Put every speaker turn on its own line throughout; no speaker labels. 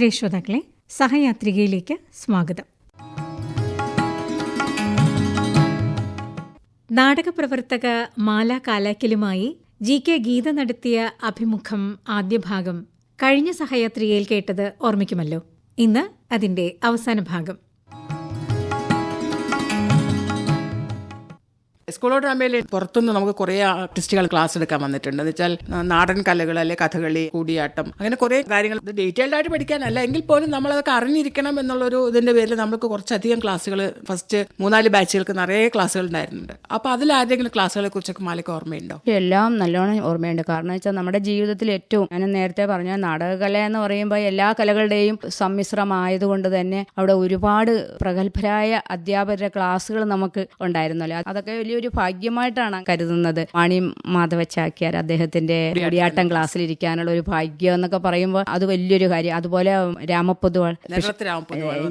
പ്രിയ ശ്രോതാക്കളെ സഹയാത്രികയിലേക്ക് സ്വാഗതം. നാടകപ്രവർത്തക മാല കാലാക്കിലുമായി ജി കെ ഗീത നടത്തിയ അഭിമുഖം ആദ്യ ഭാഗം കഴിഞ്ഞ സഹയാത്രികയിൽ കേട്ടത് ഓർമ്മിക്കുമല്ലോ. ഇന്ന് അതിന്റെ അവസാന ഭാഗം.
സ്കൂൾ ഓഫ് പുറത്തുനിന്ന് നമുക്ക് കുറേ ആർട്ടിസ്റ്റുകൾ ക്ലാസ് എടുക്കാൻ വന്നിട്ടുണ്ട്. എന്ന് വെച്ചാൽ നാടൻ കലകൾ അല്ലെ കഥകളി കൂടിയാട്ടം അങ്ങനെ കുറേ കാര്യങ്ങൾ ഡീറ്റെയിൽഡ് ആയിട്ട് പഠിക്കാനല്ല. എങ്കിൽ പോലും നമ്മളതൊക്കെ അറിഞ്ഞിരിക്കണം എന്നുള്ളൊരു ഇതിന്റെ പേരിൽ നമുക്ക് കുറച്ചധികം ക്ലാസ്സുകൾ ഫസ്റ്റ് മൂന്നാൽ ബാച്ചുകൾക്ക് നിറയെ ക്ലാസ്സുകൾ ഉണ്ടായിരുന്നുണ്ട്. അപ്പോൾ അതിൽ ആരെങ്കിലും ക്ലാസ്സുകളെ കുറിച്ചൊക്കെ മാലിക്ക് ഓർമ്മയുണ്ടോ?
എല്ലാം നല്ലോണം ഓർമ്മയുണ്ട്. കാരണം വെച്ചാൽ നമ്മുടെ ജീവിതത്തിൽ ഏറ്റവും ഞാൻ നേരത്തെ പറഞ്ഞ നാടകകല എന്ന് പറയുമ്പോൾ എല്ലാ കലകളുടെയും സമ്മിശ്രമായതുകൊണ്ട് തന്നെ അവിടെ ഒരുപാട് പ്രഗത്ഭരായ അധ്യാപകരുടെ ക്ലാസ്സുകൾ നമുക്ക് ഉണ്ടായിരുന്നല്ലോ. അതൊക്കെ വലിയൊരു ഭാഗ്യമായിട്ടാണ് കരുതുന്നത്. മാണി മാധവ ചാക്യാർ അദ്ദേഹത്തിന്റെ കൂടിയാട്ടം ക്ലാസ്സിലിരിക്കാനുള്ള ഒരു ഭാഗ്യം എന്നൊക്കെ പറയുമ്പോൾ അത് വലിയൊരു കാര്യം. അതുപോലെ
രാമപൊതുവാൾ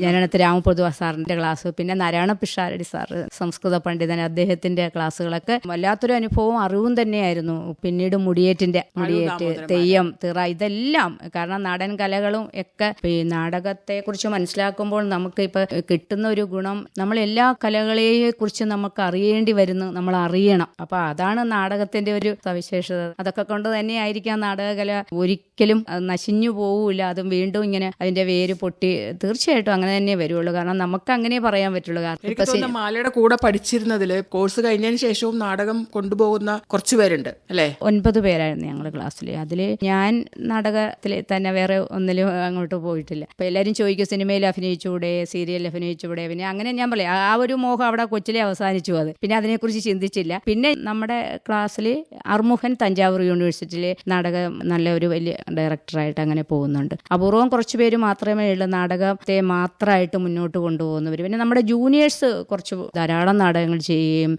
ജനനത്ത് രാമപൊതുവ സാറിന്റെ ക്ലാസ്. പിന്നെ നാരായണ പിഷാരടി സാർ സംസ്കൃത പണ്ഡിതൻ അദ്ദേഹത്തിന്റെ ക്ലാസ്സുകളൊക്കെ വല്ലാത്തൊരു അനുഭവവും അറിവും തന്നെയായിരുന്നു. പിന്നീട് മുടിയേറ്റിന്റെ മുടിയേറ്റ് തെയ്യം തിറ ഇതെല്ലാം. കാരണം നാടൻ കലകളും ഒക്കെ ഈ നാടകത്തെ കുറിച്ച് മനസ്സിലാക്കുമ്പോൾ നമുക്ക് ഇപ്പൊ കിട്ടുന്ന ഒരു ഗുണം നമ്മൾ എല്ലാ കലകളെയും കുറിച്ച് നമുക്ക് അറിയേണ്ടി വരുന്നു നമ്മൾ അറിയണം അപ്പൊ അതാണ് നാടകത്തിന്റെ ഒരു സവിശേഷത. അതൊക്കെ കൊണ്ട് തന്നെയായിരിക്കാം നാടകകല ഒരിക്കലും നശിഞ്ഞു പോവില്ല. അതും വീണ്ടും ഇങ്ങനെ അതിന്റെ വേര് പൊട്ടി തീർച്ചയായിട്ടും അങ്ങനെ തന്നെ വരുള്ളൂ. കാരണം നമുക്ക് അങ്ങനെ പറയാൻ പറ്റുള്ളൂ. കാരണം
മാലയുടെ കൂടെ പഠിച്ചിരുന്നതിൽ കോഴ്സ് കഴിഞ്ഞതിന് ശേഷവും നാടകം കൊണ്ടുപോകുന്ന കുറച്ച് പേരുണ്ട് അല്ലേ?
ഒൻപത് പേരായിരുന്നു ഞങ്ങൾ ക്ലാസ്സിൽ അതിൽ ഞാൻ നാടകത്തിൽ തന്നെ വേറെ ഒന്നിലും അങ്ങോട്ട് പോയിട്ടില്ല. അപ്പൊ എല്ലാവരും ചോദിക്കും സിനിമയിൽ അഭിനയിച്ചുകൂടെ സീരിയലിൽ അഭിനയിച്ചുകൂടെ പിന്നെ അങ്ങനെ ഞാൻ പറയാം. ആ ഒരു മോഹം അവിടെ കൊച്ചിലെ അവസാനിച്ചു അത്. പിന്നെ അതിനെക്കുറിച്ച് ചിന്തിച്ചില്ല. പിന്നെ നമ്മുടെ ക്ലാസ്സിൽ അർമുഖൻ തഞ്ചാവൂർ യൂണിവേഴ്സിറ്റിയിലെ നാടകം നല്ല ഒരു വലിയ ഡയറക്ടറായിട്ട് അങ്ങനെ പോകുന്നുണ്ട്. അപൂർവം കുറച്ച് പേര് മാത്രമേ ഉള്ളൂ. നാടകത്തെ മാത്രമായിട്ട് മുന്നോട്ട് കൊണ്ടുപോകുന്നവർ പിന്നെ നമ്മുടെ ജൂനിയേഴ്സ് കുറച്ച് ധാരാളം നാടകങ്ങൾ ചെയ്യുകയും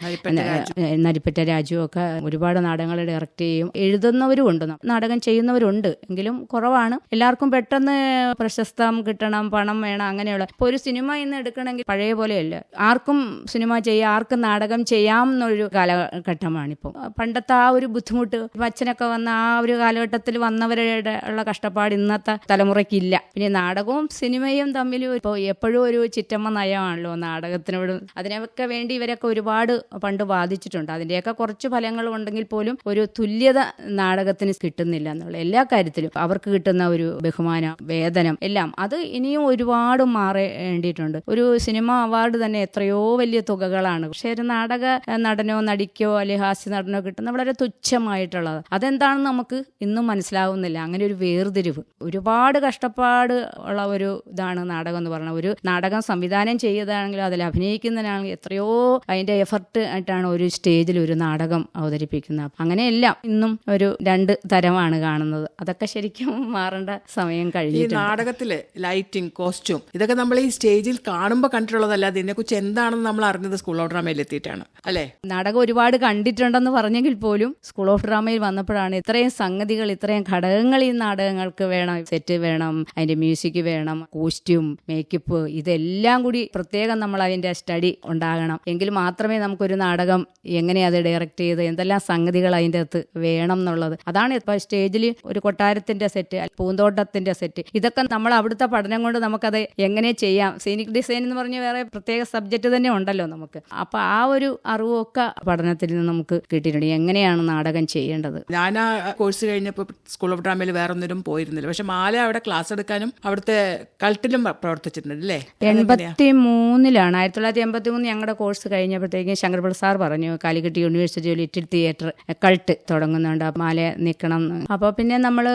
നരിപ്പറ്റ രാജുവൊക്കെ ഒരുപാട് നാടകങ്ങൾ ഡയറക്റ്റ് ചെയ്യും. എഴുതുന്നവരും ഉണ്ട്. നാടകം ചെയ്യുന്നവരുണ്ട്. എങ്കിലും കുറവാണ്. എല്ലാവർക്കും പെട്ടെന്ന് പ്രശസ്തം കിട്ടണം പണം വേണം അങ്ങനെയുള്ള. ഇപ്പോൾ ഒരു സിനിമ ഇന്ന് എടുക്കണമെങ്കിൽ പഴയ പോലെയല്ല. ആർക്കും സിനിമ ചെയ്യാം ആർക്കും നാടകം ചെയ്യാം എന്നൊരു കാലഘട്ടമാണിപ്പോൾ. പണ്ടത്തെ ആ ഒരു ബുദ്ധിമുട്ട് അച്ഛനൊക്കെ വന്ന ആ ഒരു കാലഘട്ടത്തിൽ വന്നവരുടെ ഉള്ള കഷ്ടപ്പാട് ഇന്നത്തെ തലമുറയ്ക്കില്ല. പിന്നെ നാടകവും സിനിമയും തമ്മിൽ ഇപ്പോൾ എപ്പോഴും ഒരു ചിറ്റമ്മ നയമാണല്ലോ നാടകത്തിനോട്. അതിനൊക്കെ വേണ്ടി ഇവരൊക്കെ ഒരുപാട് പണ്ട് ബാധിച്ചിട്ടുണ്ട് അതിന്റെയൊക്കെ കുറച്ച് ഫലങ്ങൾ ഉണ്ടെങ്കിൽ പോലും ഒരു തുല്യത നാടകത്തിന് കിട്ടുന്നില്ല എന്നുള്ള എല്ലാ കാര്യത്തിലും അവർക്ക് കിട്ടുന്ന ഒരു ബഹുമാനം വേതനം എല്ലാം അത് ഇനിയും ഒരുപാട് മാറേണ്ടിയിട്ടുണ്ട്. ഒരു സിനിമ അവാർഡ് തന്നെ എത്രയോ വലിയ തുകകളാണ്. പക്ഷേ ഒരു നാടക നടനോ നടിക്കോ അല്ലെങ്കിൽ ഹാസ്യ നടനോ കിട്ടുന്ന വളരെ തുച്ഛമായിട്ടുള്ളത്. അതെന്താണെന്ന് നമുക്ക് ഇന്നും മനസ്സിലാവുന്നില്ല. അങ്ങനെ ഒരു വേർതിരിവ്. ഒരുപാട് കഷ്ടപ്പാട് ഉള്ള ഒരു ഇതാണ് നാടകം എന്ന് പറഞ്ഞാൽ ഒരു നാടകം സംവിധാനം ചെയ്തതാണെങ്കിലും അതിൽ അഭിനയിക്കുന്നതിനാണെങ്കിലും എത്രയോ അതിന്റെ എഫർട്ട് ആയിട്ടാണ് ഒരു സ്റ്റേജിൽ ഒരു നാടകം അവതരിപ്പിക്കുന്നത്. അങ്ങനെയെല്ലാം. ഇന്നും ഒരു രണ്ട് തരമാണ് കാണുന്നത്. അതൊക്കെ ശരിക്കും മാറേണ്ട സമയം കഴിഞ്ഞു
നാടകത്തിലെ ലൈറ്റിംഗ് കോസ്റ്റ്യൂം ഇതൊക്കെ നമ്മൾ ഈ സ്റ്റേജിൽ കാണുമ്പോൾ കണ്ടിട്ടുള്ളതല്ലാതെ ഇതിനെക്കുറിച്ച് എന്താണെന്ന് നമ്മൾ അറിഞ്ഞത് സ്കൂൾ ഓഫ് ഡ്രാമയിൽ എത്തിയിട്ടാണ് അല്ലേ?
നാടകം ഒരുപാട് കണ്ടിട്ടുണ്ടെന്ന് പറഞ്ഞെങ്കിൽ പോലും സ്കൂൾ ഓഫ് ഡ്രാമയിൽ വന്നപ്പോഴാണ് ഇത്രയും സംഗതികൾ ഇത്രയും ഘടകങ്ങൾ ഈ നാടകങ്ങൾക്ക് വേണം. സെറ്റ് വേണം അതിന്റെ മ്യൂസിക് വേണം കോസ്റ്റ്യൂം മേക്കപ്പ് ഇതെല്ലാം കൂടി പ്രത്യേകം നമ്മൾ അതിന്റെ സ്റ്റഡി ഉണ്ടാകണം. എങ്കിൽ മാത്രമേ നമുക്കൊരു നാടകം എങ്ങനെ അത് ഡയറക്റ്റ് ചെയ്ത് എന്തെല്ലാം സംഗതികൾ അതിന്റെ അകത്ത് വേണം എന്നുള്ളത്. അതാണ് ഇപ്പൊ സ്റ്റേജിൽ ഒരു കൊട്ടാരത്തിന്റെ സെറ്റ് പൂന്തോട്ടത്തിന്റെ സെറ്റ് ഇതൊക്കെ നമ്മൾ അവിടുത്തെ പഠനം കൊണ്ട് നമുക്കത് എങ്ങനെ ചെയ്യാം? സീനിക് ഡിസൈൻ എന്ന് പറഞ്ഞ വേറെ പ്രത്യേക സബ്ജക്റ്റ് തന്നെ ഉണ്ടല്ലോ നമുക്ക്. അപ്പൊ ആ ഒരു അറിവൊക്കെ പഠനത്തിൽ നിന്ന് നമുക്ക് കിട്ടിയിട്ടുണ്ട്. എങ്ങനെയാണ് നാടകം ചെയ്യേണ്ടത്?
ഞാൻ ആ കോഴ്സ് കഴിഞ്ഞപ്പോൾ സ്കൂൾ ഓഫ് ഡ്രാമയിൽ വേറെ ഒന്നിനും പോയിരുന്നില്ല. പക്ഷെ മാല അവിടെ ക്ലാസ് എടുക്കാനും അവിടുത്തെ കൾട്ടിലും പ്രവർത്തിച്ചിട്ടുണ്ട് അല്ലേ?
എൺപത്തി മൂന്നിലാണ് ആയിരത്തി തൊള്ളായിരത്തി എൺപത്തി മൂന്ന് ഞങ്ങളുടെ കോഴ്സ് കഴിഞ്ഞപ്പോഴത്തേക്കും ശങ്കർപിള്ള സാർ പറഞ്ഞു Calicut university little theatre cult തുടങ്ങുന്നുണ്ട്. മാല നിൽക്കണം അപ്പോൾ പിന്നെ നമ്മൾ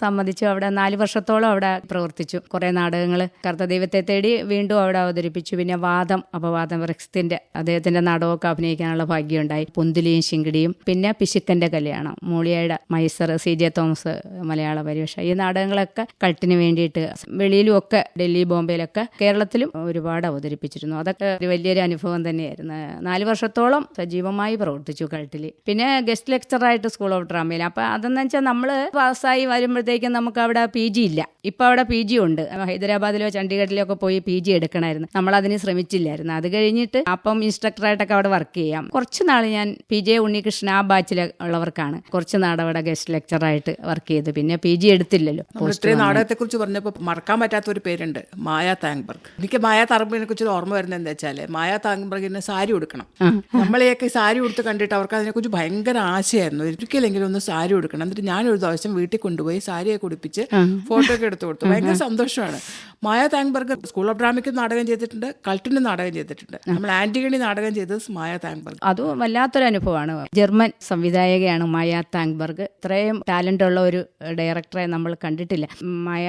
സമ്മതിച്ചു. അവിടെ നാല് വർഷത്തോളം അവിടെ പ്രവർത്തിച്ചു. കുറേ നാടകങ്ങൾ കർത്തദൈവത്തെ തേടി വീണ്ടും അവിടെ അവതരിപ്പിച്ചു. പിന്നെ വാദം അപവാദം റിക്സ്തിന്റെ അദ്ദേഹത്തിന്റെ നാടകമൊക്കെ അഭിനയിക്കാനുള്ള ഭാഗ്യമുണ്ടായി. പൊന്തിലിയും ശിങ്കിടിയും. പിന്നെ പിശുക്കന്റെ കല്യാണം. മൂളിയയുടെ മൈസർ സി. ജെ. തോമസ് മലയാള പരിഭാഷ ഈ നാടകങ്ങളൊക്കെ കൾട്ടിന് വേണ്ടിയിട്ട് വെളിയിലും ഒക്കെ ഡൽഹി ബോംബെയിലൊക്കെ കേരളത്തിലും ഒരുപാട് അവതരിപ്പിച്ചിരുന്നു. അതൊക്കെ ഒരു വലിയൊരു അനുഭവം തന്നെയായിരുന്നു. നാല് വർഷത്തോളം സജീവമായി പ്രവർത്തിച്ചു കൾട്ടിൽ പിന്നെ ഗസ്റ്റ് ലെക്ചറായിട്ട് സ്കൂൾ ഓഫ് ഡ്രാമയിൽ. അപ്പൊ അതെന്ന് വെച്ചാൽ നമ്മൾ പാസ്സായി വരുമ്പോഴത്തേക്കും നമുക്ക് അവിടെ പി ജി ഇല്ല. ഇപ്പൊ അവിടെ പി ജി ഉണ്ട്. ഹൈദരാബാദിലോ ചണ്ഡീഗഡിലോ ഒക്കെ പോയി പി ജി എടുക്കണമായിരുന്നു നമ്മൾ അതിന് ശ്രമിച്ചില്ലായിരുന്നു. അത് കഴിഞ്ഞിട്ട് അപ്പം ഇൻസ്ട്രക്ടറായിട്ടൊക്കെ അവിടെ വർക്ക് വർക്ക് ചെയ്യാം. കുറച്ച് നാൾ ഞാൻ പി ജെ ഉണ്ണികൃഷ്ണൻ ആ ബാച്ചിൽ ഉള്ളവർക്കാണ്. കുറച്ച് നാടവിടെ അവിടെ ഗസ്റ്റ് ലെക്ചറായിട്ട് വർക്ക് ചെയ്ത്. പിന്നെ പി ജി എടുത്തില്ലല്ലോ.
ഇത്രയും നാടകത്തെ കുറിച്ച് പറഞ്ഞപ്പോൾ മറക്കാൻ പറ്റാത്ത ഒരു പേരുണ്ട്. മായ താങ്ബർഗ് എനിക്ക് മായ താങ്ബർഗിനെ കുറിച്ച് ഓർമ്മ വരുന്നത് എന്താ വെച്ചാൽ മായ താങ്ബർഗിന് സാരി കൊടുക്കണം നമ്മളെയൊക്കെ സാരി കൊടുത്ത് കണ്ടിട്ട് അവർക്ക് അതിനെ അതിനെക്കുറിച്ച് ഭയങ്കര ആശയമായിരുന്നു ഒരിക്കലെങ്കിലും ഒന്ന് സാരി കൊടുക്കണം എന്നിട്ട് ഞാൻ ഒരു ദിവസം വീട്ടിൽ കൊണ്ടുപോയി സാരിയെ കുടിപ്പിച്ച് ഫോട്ടോ ഒക്കെ എടുത്തു കൊടുത്തു. ഭയങ്കര സന്തോഷമാണ്. മായ താങ്ബർഗ് സ്കൂൾ ഓഫ് ഡ്രാമയ്ക്ക് നാടകം ചെയ്തിട്ടുണ്ട്. കൾട്ടിന് നാടകം ചെയ്തിട്ടുണ്ട്. നമ്മൾ ആന്റിഗണി നാടകം ചെയ്തത് മായ താങ്ബർഗ്
അത് വല്ലാത്തൊരു അനുഭവമാണ്. ജർമ്മൻ സംവിധായകയാണ് മായ താങ്ക്ബർഗ്. ഇത്രയും ടാലന്റ് ഉള്ള ഒരു ഡയറക്ടറെ നമ്മൾ കണ്ടിട്ടില്ല. മായ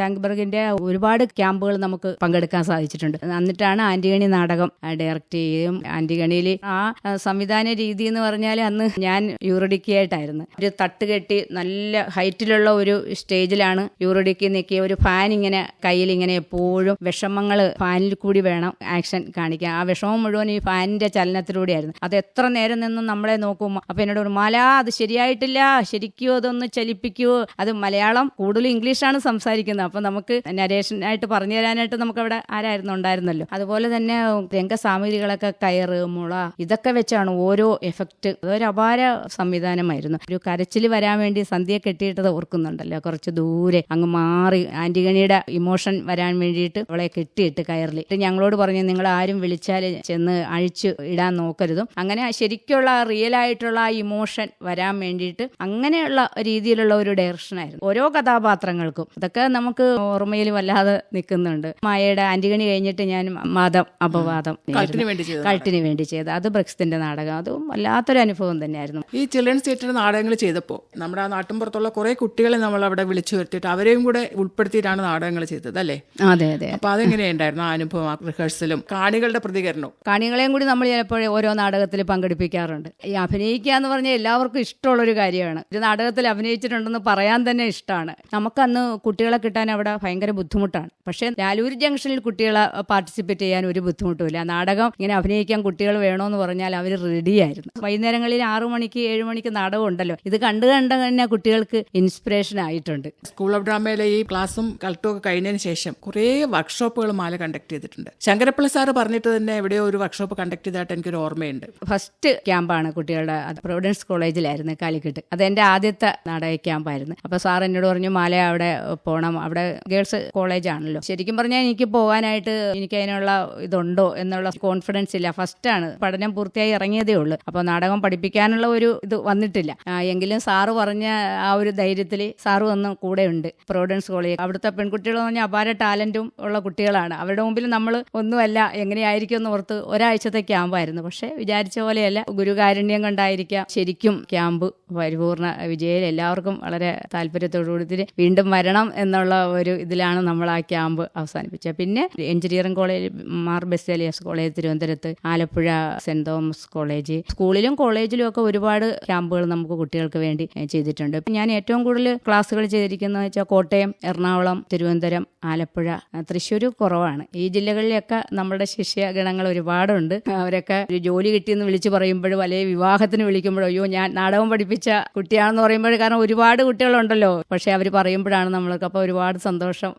താങ്ക്ബർഗിന്റെ ഒരുപാട് ക്യാമ്പുകൾ നമുക്ക് പങ്കെടുക്കാൻ സാധിച്ചിട്ടുണ്ട്. എന്നിട്ടാണ് ആന്റിഗണി നാടകം ഡയറക്റ്റ് ചെയ്യും. ആന്റിഗണിയിൽ ആ സംവിധാന രീതി എന്ന് പറഞ്ഞാൽ അന്ന് ഞാൻ യൂറിഡിക്കായിട്ടായിരുന്നു ഒരു തട്ട് കെട്ടി നല്ല ഹൈറ്റിലുള്ള ഒരു സ്റ്റേജിലാണ് യൂറിഡിക്ക് നിൽക്കിയ ഒരു ഫാൻ ഇങ്ങനെ കയ്യിൽ ഇങ്ങനെ എപ്പോഴും വിഷമങ്ങൾ ഫാനിൽ കൂടി വേണം ആക്ഷൻ കാണിക്കാൻ. ആ വിഷമം മുഴുവൻ ഈ ഫാനിന്റെ ചലനത്തിലൂടെയായിരുന്നു അത് എത്ര നേരം നിന്നും നമ്മളെ നോക്കും. അപ്പൊ എന്നോട് മാല അത് ശരിയായിട്ടില്ല. ശരിക്കോ അതൊന്ന് ചലിപ്പിക്കുവോ അത് മലയാളം കൂടുതലും ഇംഗ്ലീഷാണ് സംസാരിക്കുന്നത്. അപ്പൊ നമുക്ക് നരേഷൻ ആയിട്ട് പറഞ്ഞു തരാനായിട്ട് നമുക്ക് അവിടെ ആരായിരുന്നു ഉണ്ടായിരുന്നല്ലോ. അതുപോലെ തന്നെ രംഗസാമഗ്രികളൊക്കെ കയറ് മുള ഇതൊക്കെ വെച്ചാണ് ഓരോ എഫക്റ്റ് അതൊരു അപാര സംവിധാനമായിരുന്നു. ഒരു കരച്ചിൽ വരാൻ വേണ്ടി സന്ധ്യ കെട്ടിയിട്ടത് ഓർക്കുന്നുണ്ടല്ലോ. കുറച്ച് ദൂരെ അങ്ങ് മാറി ആന്റിഗണിയുടെ ഇമോഷൻ വരാൻ വേണ്ടിയിട്ട് അവളെ കെട്ടിയിട്ട് കയറിൽ ഞങ്ങളോട് പറഞ്ഞു നിങ്ങൾ ആരും വിളിച്ചാൽ ചെന്ന് അഴിച്ചു ഇടാൻ നോക്കരുതും. അങ്ങനെ ശരിക്കുള്ള റിയൽ ആയിട്ടുള്ള ആ ഇമോഷൻ വരാൻ വേണ്ടിയിട്ട് അങ്ങനെയുള്ള രീതിയിലുള്ള ഒരു ഡയറക്ഷനായിരുന്നു ഓരോ കഥാപാത്രങ്ങൾക്കും. അതൊക്കെ നമുക്ക് ഓർമ്മയിൽ വല്ലാതെ നിൽക്കുന്നുണ്ട്. മായയുടെ ആന്റിഗണി കഴിഞ്ഞിട്ട് ഞാൻ മതം അപവാദം
കൾട്ടിന് വേണ്ടി
ചെയ്ത് അത് ബ്രക്സിന്റെ നാടകം. അതും വല്ലാത്തൊരു അനുഭവം തന്നെയായിരുന്നു.
ഈ ചിൽഡ്രൻസ് തിയേറ്റർ നാടകങ്ങൾ ചെയ്തപ്പോൾ നമ്മുടെ ആ നാട്ടിൻപുറത്തുള്ള കുറെ കുട്ടികളെ നമ്മൾ അവിടെ വിളിച്ചു വരുത്തിയിട്ട് അവരെയും കൂടെ ഉൾപ്പെടുത്തിയിട്ടാണ് നാടകങ്ങൾ ചെയ്തത് അല്ലേ?
അതെ അതെ.
അപ്പൊ അതെങ്ങനെയുണ്ടായിരുന്നു ആ അനുഭവം ആ റിഹേഴ്സലും കാണികളുടെ പ്രതികരണവും?
കാണികളെയും കൂടി നമ്മൾ ചിലപ്പോൾ ഓരോ നാടകത്തിൽ പങ്കെടുപ്പിക്കാറുണ്ട്. ഈ അഭിനയിക്കുക എന്ന് പറഞ്ഞാൽ എല്ലാവർക്കും ഇഷ്ടമുള്ളൊരു കാര്യമാണ്. ഒരു നാടകത്തിൽ അഭിനയിച്ചിട്ടുണ്ടെന്ന് പറയാൻ തന്നെ ഇഷ്ടമാണ്. നമുക്കന്ന് കുട്ടികളെ കിട്ടാൻ അവിടെ ഭയങ്കര ബുദ്ധിമുട്ടാണ്. പക്ഷേ ലാലൂർ ജംഗ്ഷനിൽ കുട്ടികളെ പാർട്ടിസിപ്പേറ്റ് ചെയ്യാൻ ഒരു ബുദ്ധിമുട്ടുമില്ല. നാടകം ഇങ്ങനെ അഭിനയിക്കാൻ കുട്ടികൾ വേണമെന്ന് പറഞ്ഞാൽ അവർ റെഡിയായിരുന്നു വൈകുന്നേരങ്ങളിൽ ആറു മണിക്ക് ഏഴ് മണിക്ക് നാടകം ഉണ്ടല്ലോ. ഇത് കണ്ടു കണ്ട തന്നെ കുട്ടികൾക്ക് ഇൻസ്പിറേഷൻ ആയിട്ടുണ്ട്.
സ്കൂൾ ഓഫ് ഡ്രാമയിലെ ഈ ക്ലാസ്സും കളക്ടും ഒക്കെ കഴിഞ്ഞതിന് ശേഷം കുറേ വർക്ക്ഷോപ്പുകൾ മാല കണ്ടക്ട് ചെയ്തിട്ടുണ്ട്. ശങ്കരപ്പിള്ള സാറ് പറഞ്ഞിട്ട് തന്നെ എവിടെയോ ഒരു വർക്ക്ഷോപ്പ് കണ്ടക്ട് ചെയ്തതായിട്ട് എനിക്കൊരു ഓർമ്മയുണ്ട്.
ഫസ്റ്റ് ക്യാമ്പാണ് കുട്ടികളുടെ പ്രൊവിഡൻസ് കോളേജിലായിരുന്നു കാലിക്കട്ട്. അത് എന്റെ ആദ്യത്തെ നാടക ക്യാമ്പായിരുന്നു. അപ്പോൾ സാർ എന്നോട് പറഞ്ഞു മാല അവിടെ പോകണം അവിടെ ഗേൾസ് കോളേജാണല്ലോ. ശരിക്കും പറഞ്ഞാൽ എനിക്ക് പോകാനായിട്ട് എനിക്ക് അതിനുള്ള ഇതുണ്ടോ എന്നുള്ള കോൺഫിഡൻസ് ഇല്ല. ഫസ്റ്റ് ആണ് പഠനം പൂർത്തിയായി ഇറങ്ങിയതേ ഉള്ളൂ. അപ്പോൾ നാടകം പഠിപ്പിക്കാനുള്ള ഒരു ഇത് വന്നിട്ടില്ല. എങ്കിലും സാറ് പറഞ്ഞ ആ ഒരു ധൈര്യത്തിൽ സാറ് വന്ന് കൂടെ ഉണ്ട് പ്രൊവിഡൻസ് കോളേജ്. അവിടുത്തെ പെൺകുട്ടികൾ എന്ന് പറഞ്ഞാൽ അപാര ടാലന്റും ഉള്ള കുട്ടികളാണ്. അവരുടെ മുമ്പിൽ നമ്മൾ ഒന്നുമല്ല എങ്ങനെയായിരിക്കും എന്ന് ഓർത്ത് ഒരാഴ്ചത്തെ ക്യാമ്പായിരുന്നു. പക്ഷേ വിചാരിച്ച പോലെയല്ല. ഗുരുകാരുണ്യം കൊണ്ടായിരിക്കാം ശരിക്കും ക്യാമ്പ് പരിപൂർണ വിജയിൽ എല്ലാവർക്കും വളരെ താല്പര്യത്തോടുകൂടി വീണ്ടും വരണം എന്നുള്ള ഒരു ഇതിലാണ് നമ്മൾ ആ ക്യാമ്പ് അവസാനിപ്പിച്ചത്. പിന്നെ engineering college Mar Baselius college തിരുവനന്തപുരത്ത് ആലപ്പുഴ സെന്റ് തോമസ് കോളേജ്. സ്കൂളിലും കോളേജിലും ഒക്കെ ഒരുപാട് ക്യാമ്പുകൾ നമുക്ക് കുട്ടികൾക്ക് വേണ്ടി ചെയ്തിട്ടുണ്ട്. ഞാൻ ഏറ്റവും കൂടുതൽ ക്ലാസ്സുകൾ ചെയ്തിരിക്കുന്നത് വെച്ചാൽ കോട്ടയം എറണാകുളം തിരുവനന്തപുരം ആലപ്പുഴ തൃശ്ശൂർ കുറവാണ്. ഈ ജില്ലകളിലൊക്കെ നമ്മുടെ ശിഷ്യഗണങ്ങൾ ഒരുപാടുണ്ട്. അവരൊക്കെ ഒരു ജോലി കിട്ടിയെന്ന് വിളിച്ച് പറയുമ്പോഴും അല്ലെങ്കിൽ വിവാഹത്തിന് വിളിക്കുമ്പോഴോ അയ്യോ ഞാൻ നാടകം പഠിപ്പിച്ച കുട്ടിയാണെന്ന് പറയുമ്പോൾ കാരണം ഒരുപാട് കുട്ടികളുണ്ടല്ലോ. പക്ഷെ അവർ പറയുമ്പോഴാണ് നമ്മൾക്ക് അപ്പോൾ ഒരുപാട് സന്തോഷം